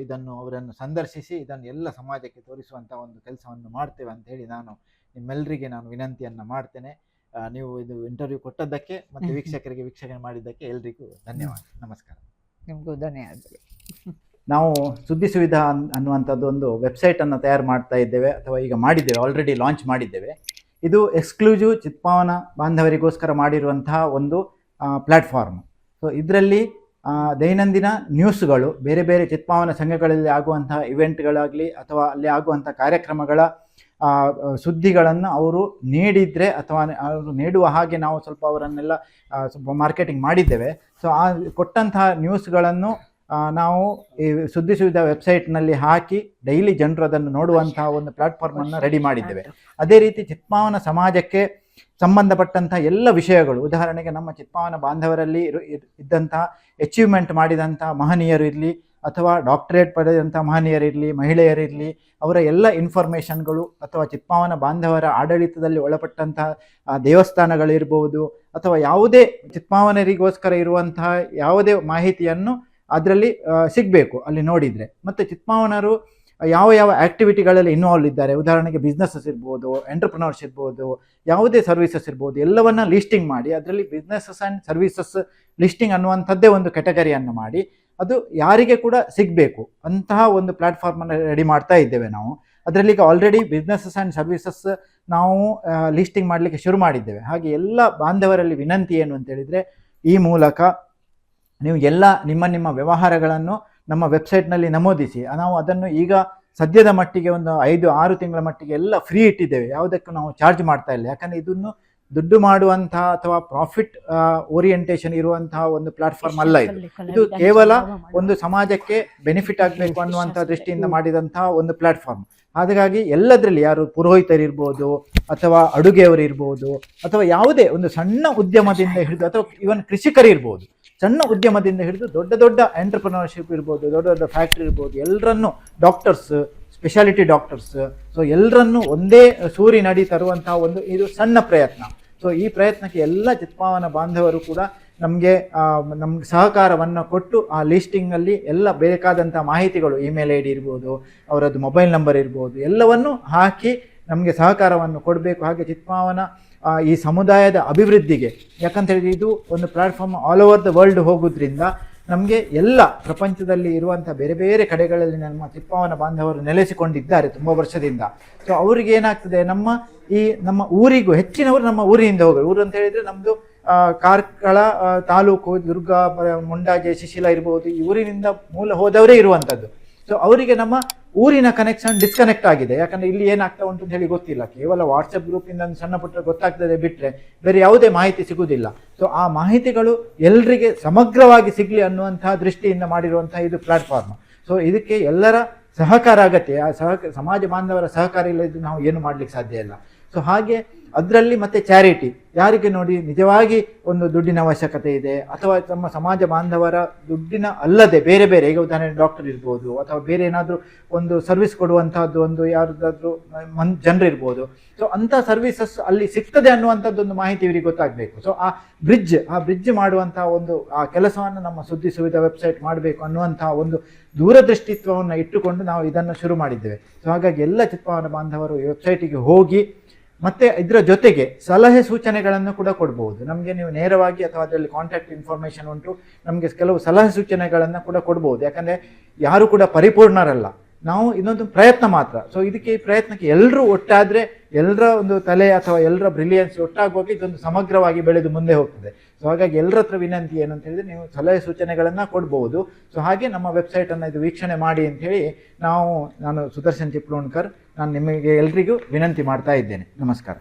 ಇದನ್ನು ಅವರನ್ನು ಸಂದರ್ಶಿಸಿ ಇದನ್ನು ಎಲ್ಲ ಸಮಾಜಕ್ಕೆ ತೋರಿಸುವಂಥ ಒಂದು ಕೆಲಸವನ್ನು ಮಾಡ್ತೇವೆ ಅಂತ ಹೇಳಿ ನಾನು ನಿಮ್ಮೆಲ್ಲರಿಗೆ ನಾನು ವಿನಂತಿಯನ್ನು ಮಾಡ್ತೇನೆ. ನೀವು ಇದು ಇಂಟರ್ವ್ಯೂ ಕೊಟ್ಟದ್ದಕ್ಕೆ ಮತ್ತು ವೀಕ್ಷಕರಿಗೆ ವೀಕ್ಷಣೆ ಮಾಡಿದ್ದಕ್ಕೆ ಎಲ್ರಿಗೂ ಧನ್ಯವಾದ. ನಮಸ್ಕಾರ. ನಿಮಗೂ ಧನ್ಯವಾದಗಳು. ನಾವು ಸುದ್ದಿ ಸುವಿಧ ಅನ್- ಅನ್ನುವಂಥದ್ದು ಒಂದು ವೆಬ್ಸೈಟನ್ನು ತಯಾರು ಮಾಡ್ತಾ ಇದ್ದೇವೆ ಅಥವಾ ಈಗ ಮಾಡಿದ್ದೇವೆ ಆಲ್ರೆಡಿ ಲಾಂಚ್ ಮಾಡಿದ್ದೇವೆ. ಇದು ಎಕ್ಸ್ಕ್ಲೂಸಿವ್ ಚಿತ್ಪಾವನ ಬಾಂಧವರಿಗೋಸ್ಕರ ಮಾಡಿರುವಂತಹ ಒಂದು ಪ್ಲ್ಯಾಟ್ಫಾರ್ಮ್ ಸೊ ಇದರಲ್ಲಿ ದೈನಂದಿನ ನ್ಯೂಸ್ಗಳು ಬೇರೆ ಬೇರೆ ಚಿತ್ಪಾವನ ಸಂಘಗಳಲ್ಲಿ ಆಗುವಂತಹ ಇವೆಂಟ್ಗಳಾಗಲಿ ಅಥವಾ ಅಲ್ಲಿ ಆಗುವಂಥ ಕಾರ್ಯಕ್ರಮಗಳ ಸುದ್ದಿಗಳನ್ನು ಅವರು ನೀಡಿದರೆ ಅಥವಾ ಅವರು ನೀಡುವ ಹಾಗೆ ನಾವು ಸ್ವಲ್ಪ ಅವರನ್ನೆಲ್ಲ ಸ್ವಲ್ಪ ಮಾರ್ಕೆಟಿಂಗ್ ಮಾಡಿದ್ದೇವೆ. ಸೊ ಆ ಕೊಟ್ಟಂತಹ ನ್ಯೂಸ್ಗಳನ್ನು ನಾವು ಈ ಸುದ್ದಿ ಸುವಿಧ ವೆಬ್ಸೈಟ್ನಲ್ಲಿ ಹಾಕಿ ಡೈಲಿ ಜನರು ಅದನ್ನು ನೋಡುವಂತಹ ಒಂದು ಪ್ಲಾಟ್ಫಾರ್ಮನ್ನು ರೆಡಿ ಮಾಡಿದ್ದೇವೆ. ಅದೇ ರೀತಿ ಚಿತ್ಮಾವನ ಸಮಾಜಕ್ಕೆ ಸಂಬಂಧಪಟ್ಟಂತಹ ಎಲ್ಲ ವಿಷಯಗಳು. ಉದಾಹರಣೆಗೆ ನಮ್ಮ ಚಿತ್ಪಾವನ ಬಾಂಧವರಲ್ಲಿ ಇದ್ದಂತಹ ಅಚೀವ್ಮೆಂಟ್ ಮಾಡಿದಂತಹ ಮಹನೀಯರು ಇರಲಿ, ಅಥವಾ ಡಾಕ್ಟರೇಟ್ ಪಡೆದಂಥ ಮಹನೀಯರಿರಲಿ ಮಹಿಳೆಯರಿರಲಿ ಅವರ ಎಲ್ಲ ಇನ್ಫಾರ್ಮೇಷನ್ಗಳು ಅಥವಾ ಚಿತ್ಪಾವನ ಬಾಂಧವರ ಆಡಳಿತದಲ್ಲಿ ಒಳಪಟ್ಟಂತಹ ದೇವಸ್ಥಾನಗಳಿರ್ಬೋದು ಅಥವಾ ಯಾವುದೇ ಚಿತ್ಮಾವನರಿಗೋಸ್ಕರ ಇರುವಂತಹ ಯಾವುದೇ ಮಾಹಿತಿಯನ್ನು ಅದರಲ್ಲಿ ಸಿಗಬೇಕು, ಅಲ್ಲಿ ನೋಡಿದರೆ. ಮತ್ತು ಚಿತ್ಮಾವನರು ಯಾವ ಯಾವ ಆ್ಯಕ್ಟಿವಿಟಿಗಳಲ್ಲಿ ಇನ್ವಾಲ್ವ್ ಇದ್ದಾರೆ? ಉದಾಹರಣೆಗೆ ಬಿಸ್ನೆಸಸ್ ಇರ್ಬೋದು ಎಂಟರ್ಪ್ರಿನರ್ಸ್ ಇರ್ಬೋದು, ಯಾವುದೇ ಸರ್ವಿಸಸ್ ಇರ್ಬೋದು, ಎಲ್ಲವನ್ನ ಲಿಸ್ಟಿಂಗ್ ಮಾಡಿ, ಅದರಲ್ಲಿ ಬಿಸ್ನೆಸಸ್ ಆ್ಯಂಡ್ ಸರ್ವಿಸಸ್ ಲಿಸ್ಟಿಂಗ್ ಅನ್ನುವಂಥದ್ದೇ ಒಂದು ಕೆಟಗರಿಯನ್ನು ಮಾಡಿ, ಅದು ಯಾರಿಗೆ ಕೂಡ ಸಿಗಬೇಕು. ಅಂತಹ ಒಂದು ಪ್ಲಾಟ್ಫಾರ್ಮನ್ನು ರೆಡಿ ಮಾಡ್ತಾ ಇದ್ದೇವೆ ನಾವು. ಅದರಲ್ಲಿ ಈಗ ಆಲ್ರೆಡಿ ಬಿಸ್ನೆಸಸ್ ಆ್ಯಂಡ್ ಸರ್ವಿಸಸ್ ನಾವು ಲಿಸ್ಟಿಂಗ್ ಮಾಡಲಿಕ್ಕೆ ಶುರು ಮಾಡಿದ್ದೇವೆ. ಹಾಗೆ ಎಲ್ಲ ಬಾಂಧವರಲ್ಲಿ ವಿನಂತಿ ಏನು ಅಂತ ಹೇಳಿದರೆ, ಈ ಮೂಲಕ ನೀವು ಎಲ್ಲ ನಿಮ್ಮ ನಿಮ್ಮ ವ್ಯವಹಾರಗಳನ್ನು ನಮ್ಮ ವೆಬ್ಸೈಟ್ನಲ್ಲಿ ನಮೂದಿಸಿ. ನಾವು ಅದನ್ನು ಈಗ ಸದ್ಯದ ಮಟ್ಟಿಗೆ ಒಂದು ಐದು ಆರು ತಿಂಗಳ ಮಟ್ಟಿಗೆ ಎಲ್ಲ ಫ್ರೀ ಇಟ್ಟಿದ್ದೇವೆ. ಯಾವುದಕ್ಕೂ ನಾವು ಚಾರ್ಜ್ ಮಾಡ್ತಾ ಇಲ್ಲ. ಯಾಕಂದರೆ ಇದನ್ನು ದುಡ್ಡು ಮಾಡುವಂತಹ ಅಥವಾ ಪ್ರಾಫಿಟ್ ಓರಿಯೆಂಟೇಷನ್ ಇರುವಂತಹ ಒಂದು ಪ್ಲಾಟ್ಫಾರ್ಮ್ ಅಲ್ಲ ಇದು. ಇದು ಕೇವಲ ಒಂದು ಸಮಾಜಕ್ಕೆ ಬೆನಿಫಿಟ್ ಆಗಬೇಕು ಅನ್ನುವಂಥ ದೃಷ್ಟಿಯಿಂದ ಮಾಡಿದಂತಹ ಒಂದು ಪ್ಲಾಟ್ಫಾರ್ಮ್ ಹಾಗಾಗಿ ಎಲ್ಲದರಲ್ಲಿ ಯಾರು ಪುರೋಹಿತರಿರ್ಬೋದು ಅಥವಾ ಅಡುಗೆಯವರಿರ್ಬೋದು ಅಥವಾ ಯಾವುದೇ ಒಂದು ಸಣ್ಣ ಉದ್ಯಮದಿಂದ ಹಿಡಿದು ಅಥವಾ ಇವನ್ ಕೃಷಿಕರಿರ್ಬೋದು. ಸಣ್ಣ ಉದ್ಯಮದಿಂದ ಹಿಡಿದು ದೊಡ್ಡ ದೊಡ್ಡ ಎಂಟರ್ಪ್ರಿನರ್ಶಿಪ್ ಇರ್ಬೋದು, ದೊಡ್ಡ ದೊಡ್ಡ ಫ್ಯಾಕ್ಟ್ರಿ ಇರ್ಬೋದು ಎಲ್ಲರನ್ನು ಡಾಕ್ಟರ್ಸ್ ಸ್ಪೆಷಾಲಿಟಿ ಡಾಕ್ಟರ್ಸ್ ಸೊ ಎಲ್ಲರನ್ನು ಒಂದೇ ಸೂರಿನಡಿ ತರುವಂತಹ ಒಂದು ಇದು ಸಣ್ಣ ಪ್ರಯತ್ನ. ಸೊ ಈ ಪ್ರಯತ್ನಕ್ಕೆ ಎಲ್ಲ ಚಿತ್ಪಾವನ ಬಾಂಧವರು ಕೂಡ ನಮಗೆ ನಮ್ಗೆ ಸಹಕಾರವನ್ನು ಕೊಟ್ಟು ಆ ಲಿಸ್ಟಿಂಗಲ್ಲಿ ಎಲ್ಲ ಬೇಕಾದಂಥ ಮಾಹಿತಿಗಳು ಇಮೇಲ್ ಐ ಡಿ ಇರ್ಬೋದು, ಅವರದ್ದು ಮೊಬೈಲ್ ನಂಬರ್ ಇರ್ಬೋದು, ಎಲ್ಲವನ್ನು ಹಾಕಿ ನಮಗೆ ಸಹಕಾರವನ್ನು ಕೊಡಬೇಕು. ಹಾಗೆ ಚಿತ್ಪಾವನ ಈ ಸಮುದಾಯದ ಅಭಿವೃದ್ಧಿಗೆ. ಯಾಕಂತ ಹೇಳಿದ್ರೆ ಇದು ಒಂದು platform all over the world ಹೋಗೋದ್ರಿಂದ ನಮಗೆ ಎಲ್ಲ ಪ್ರಪಂಚದಲ್ಲಿ ಇರುವಂಥ ಬೇರೆ ಬೇರೆ ಕಡೆಗಳಲ್ಲಿ ನಮ್ಮ ತಿಪ್ಪವನ ಬಾಂಧವರು ನೆಲೆಸಿಕೊಂಡಿದ್ದಾರೆ ತುಂಬ ವರ್ಷದಿಂದ. ಸೊ ಅವರಿಗೆ ಏನಾಗ್ತದೆ, ನಮ್ಮ ಈ ನಮ್ಮ ಊರಿಗೂ, ಹೆಚ್ಚಿನವರು ನಮ್ಮ ಊರಿನಿಂದ ಹೋಗೋದು ಊರು ಅಂತ ಹೇಳಿದರೆ ನಮ್ಮದು ಕಾರ್ಕಳ ತಾಲೂಕು, ದುರ್ಗ ಮುಂಡಾಜೆ ಶಿಶಿಲ ಇರ್ಬೋದು, ಈ ಊರಿನಿಂದ ಮೂಲ ಹೋದವರೇ ಇರುವಂಥದ್ದು. ಸೊ ಅವರಿಗೆ ನಮ್ಮ ಊರಿನ ಕನೆಕ್ಷನ್ ಡಿಸ್ಕನೆಕ್ಟ್ ಆಗಿದೆ. ಯಾಕಂದ್ರೆ ಇಲ್ಲಿ ಏನಾಗ್ತಾ ಉಂಟು ಅಂತ ಹೇಳಿ ಗೊತ್ತಿಲ್ಲ. ಕೇವಲ ವಾಟ್ಸಪ್ ಗ್ರೂಪಿಂದ ಒಂದು ಸಣ್ಣ ಪುಟ್ಟ ಗೊತ್ತಾಗ್ತದೆ ಬಿಟ್ಟರೆ ಬೇರೆ ಯಾವುದೇ ಮಾಹಿತಿ ಸಿಗುವುದಿಲ್ಲ ಸೊ ಆ ಮಾಹಿತಿಗಳು ಎಲ್ಲರಿಗೆ ಸಮಗ್ರವಾಗಿ ಸಿಗಲಿ ಅನ್ನುವಂತಹ ದೃಷ್ಟಿಯಿಂದ ಮಾಡಿರುವಂತಹ ಇದು ಪ್ಲಾಟ್ಫಾರ್ಮ್ ಸೊ ಇದಕ್ಕೆ ಎಲ್ಲರ ಸಹಕಾರ ಅಗತ್ಯ. ಆ ಸಮಾಜ ಬಾಂಧವರ ಸಹಕಾರ ಇಲ್ಲದಿದ್ದು ನಾವು ಏನು ಮಾಡ್ಲಿಕ್ಕೆ ಸಾಧ್ಯ ಇಲ್ಲ. ಸೊ ಹಾಗೆ ಅದರಲ್ಲಿ ಮತ್ತೆ ಚಾರಿಟಿ. ಯಾರಿಗೆ ನೋಡಿ ನಿಜವಾಗಿ ಒಂದು ದುಡ್ಡಿನ ಅವಶ್ಯಕತೆ ಇದೆ ಅಥವಾ ತಮ್ಮ ಸಮಾಜ ಬಾಂಧವರ ದುಡ್ಡಿನ ಅಲ್ಲದೆ ಬೇರೆ ಬೇರೆ, ಈಗ ಉದಾಹರಣೆ ಡಾಕ್ಟರ್ ಇರ್ಬೋದು ಅಥವಾ ಬೇರೆ ಏನಾದರೂ ಒಂದು ಸರ್ವಿಸ್ ಕೊಡುವಂತಹದ್ದು ಒಂದು ಯಾರ್ದಾದ್ರೂ ಮನ್, ಜನರಿರ್ಬೋದು. ಸೊ ಅಂಥ ಸರ್ವಿಸಸ್ ಅಲ್ಲಿ ಸಿಗ್ತದೆ ಅನ್ನುವಂಥದ್ದು ಒಂದು ಮಾಹಿತಿ ಇವರಿಗೆ ಗೊತ್ತಾಗಬೇಕು. ಸೊ ಆ ಬ್ರಿಡ್ಜ್ ಆ ಬ್ರಿಡ್ಜ್ ಮಾಡುವಂಥ ಒಂದು, ಆ ಕೆಲಸವನ್ನು ನಮ್ಮ ಸುದ್ದಿ ಸುವಿಧಾ ವೆಬ್ಸೈಟ್ ಮಾಡಬೇಕು ಅನ್ನುವಂಥ ಒಂದು ದೂರದೃಷ್ಟಿತ್ವವನ್ನು ಇಟ್ಟುಕೊಂಡು ನಾವು ಇದನ್ನು ಶುರು ಮಾಡಿದ್ದೇವೆ. ಸೊ ಹಾಗಾಗಿ ಎಲ್ಲ ಚಿತ್ಪಾವನ ಬಾಂಧವರು ವೆಬ್ಸೈಟಿಗೆ ಹೋಗಿ ಮತ್ತೆ ಇದರ ಜೊತೆಗೆ ಸಲಹೆ ಸೂಚನೆಗಳನ್ನು ಕೂಡ ಕೊಡಬಹುದು ನಮಗೆ ನೀವು ನೇರವಾಗಿ ಅಥವಾ ಅದರಲ್ಲಿ ಕಾಂಟ್ಯಾಕ್ಟ್ ಇನ್ಫಾರ್ಮೇಶನ್ ಉಂಟು, ನಮಗೆ ಕೆಲವು ಸಲಹೆ ಸೂಚನೆಗಳನ್ನು ಕೂಡ ಕೊಡಬಹುದು ಯಾಕಂದರೆ ಯಾರು ಕೂಡ ಪರಿಪೂರ್ಣರಲ್ಲ. ನಾವು ಇನ್ನೊಂದು ಪ್ರಯತ್ನ ಮಾತ್ರ. ಸೊ ಇದಕ್ಕೆ ಈ ಪ್ರಯತ್ನಕ್ಕೆ ಎಲ್ಲರೂ ಒಟ್ಟಾದರೆ ಎಲ್ಲರ ಒಂದು ತಲೆ ಅಥವಾ ಎಲ್ಲರ ಬ್ರಿಲಿಯನ್ಸ್ ಒಟ್ಟಾಗುವಾಗ ಇದೊಂದು ಸಮಗ್ರವಾಗಿ ಬೆಳೆದು ಮುಂದೆ ಹೋಗ್ತದೆ. ಸೊ ಹಾಗಾಗಿ ಎಲ್ಲರ ಹತ್ರ ವಿನಂತಿ ಏನಂತ ಹೇಳಿದ್ರೆ, ನೀವು ಸಲಹೆ ಸೂಚನೆಗಳನ್ನು ಕೊಡ್ಬೋದು. ಸೊ ಹಾಗೆ ನಮ್ಮ ವೆಬ್ಸೈಟನ್ನು ಇದು ವೀಕ್ಷಣೆ ಮಾಡಿ ಅಂತ ಹೇಳಿ ನಾವು, ನಾನು ಸುದರ್ಶನ್ ಚಿಪ್ಲೋಣ್ಕರ್ ನಾನು ನಿಮಗೆ ಎಲ್ರಿಗೂ ವಿನಂತಿ ಮಾಡ್ತಾ ಇದ್ದೇನೆ. ನಮಸ್ಕಾರ.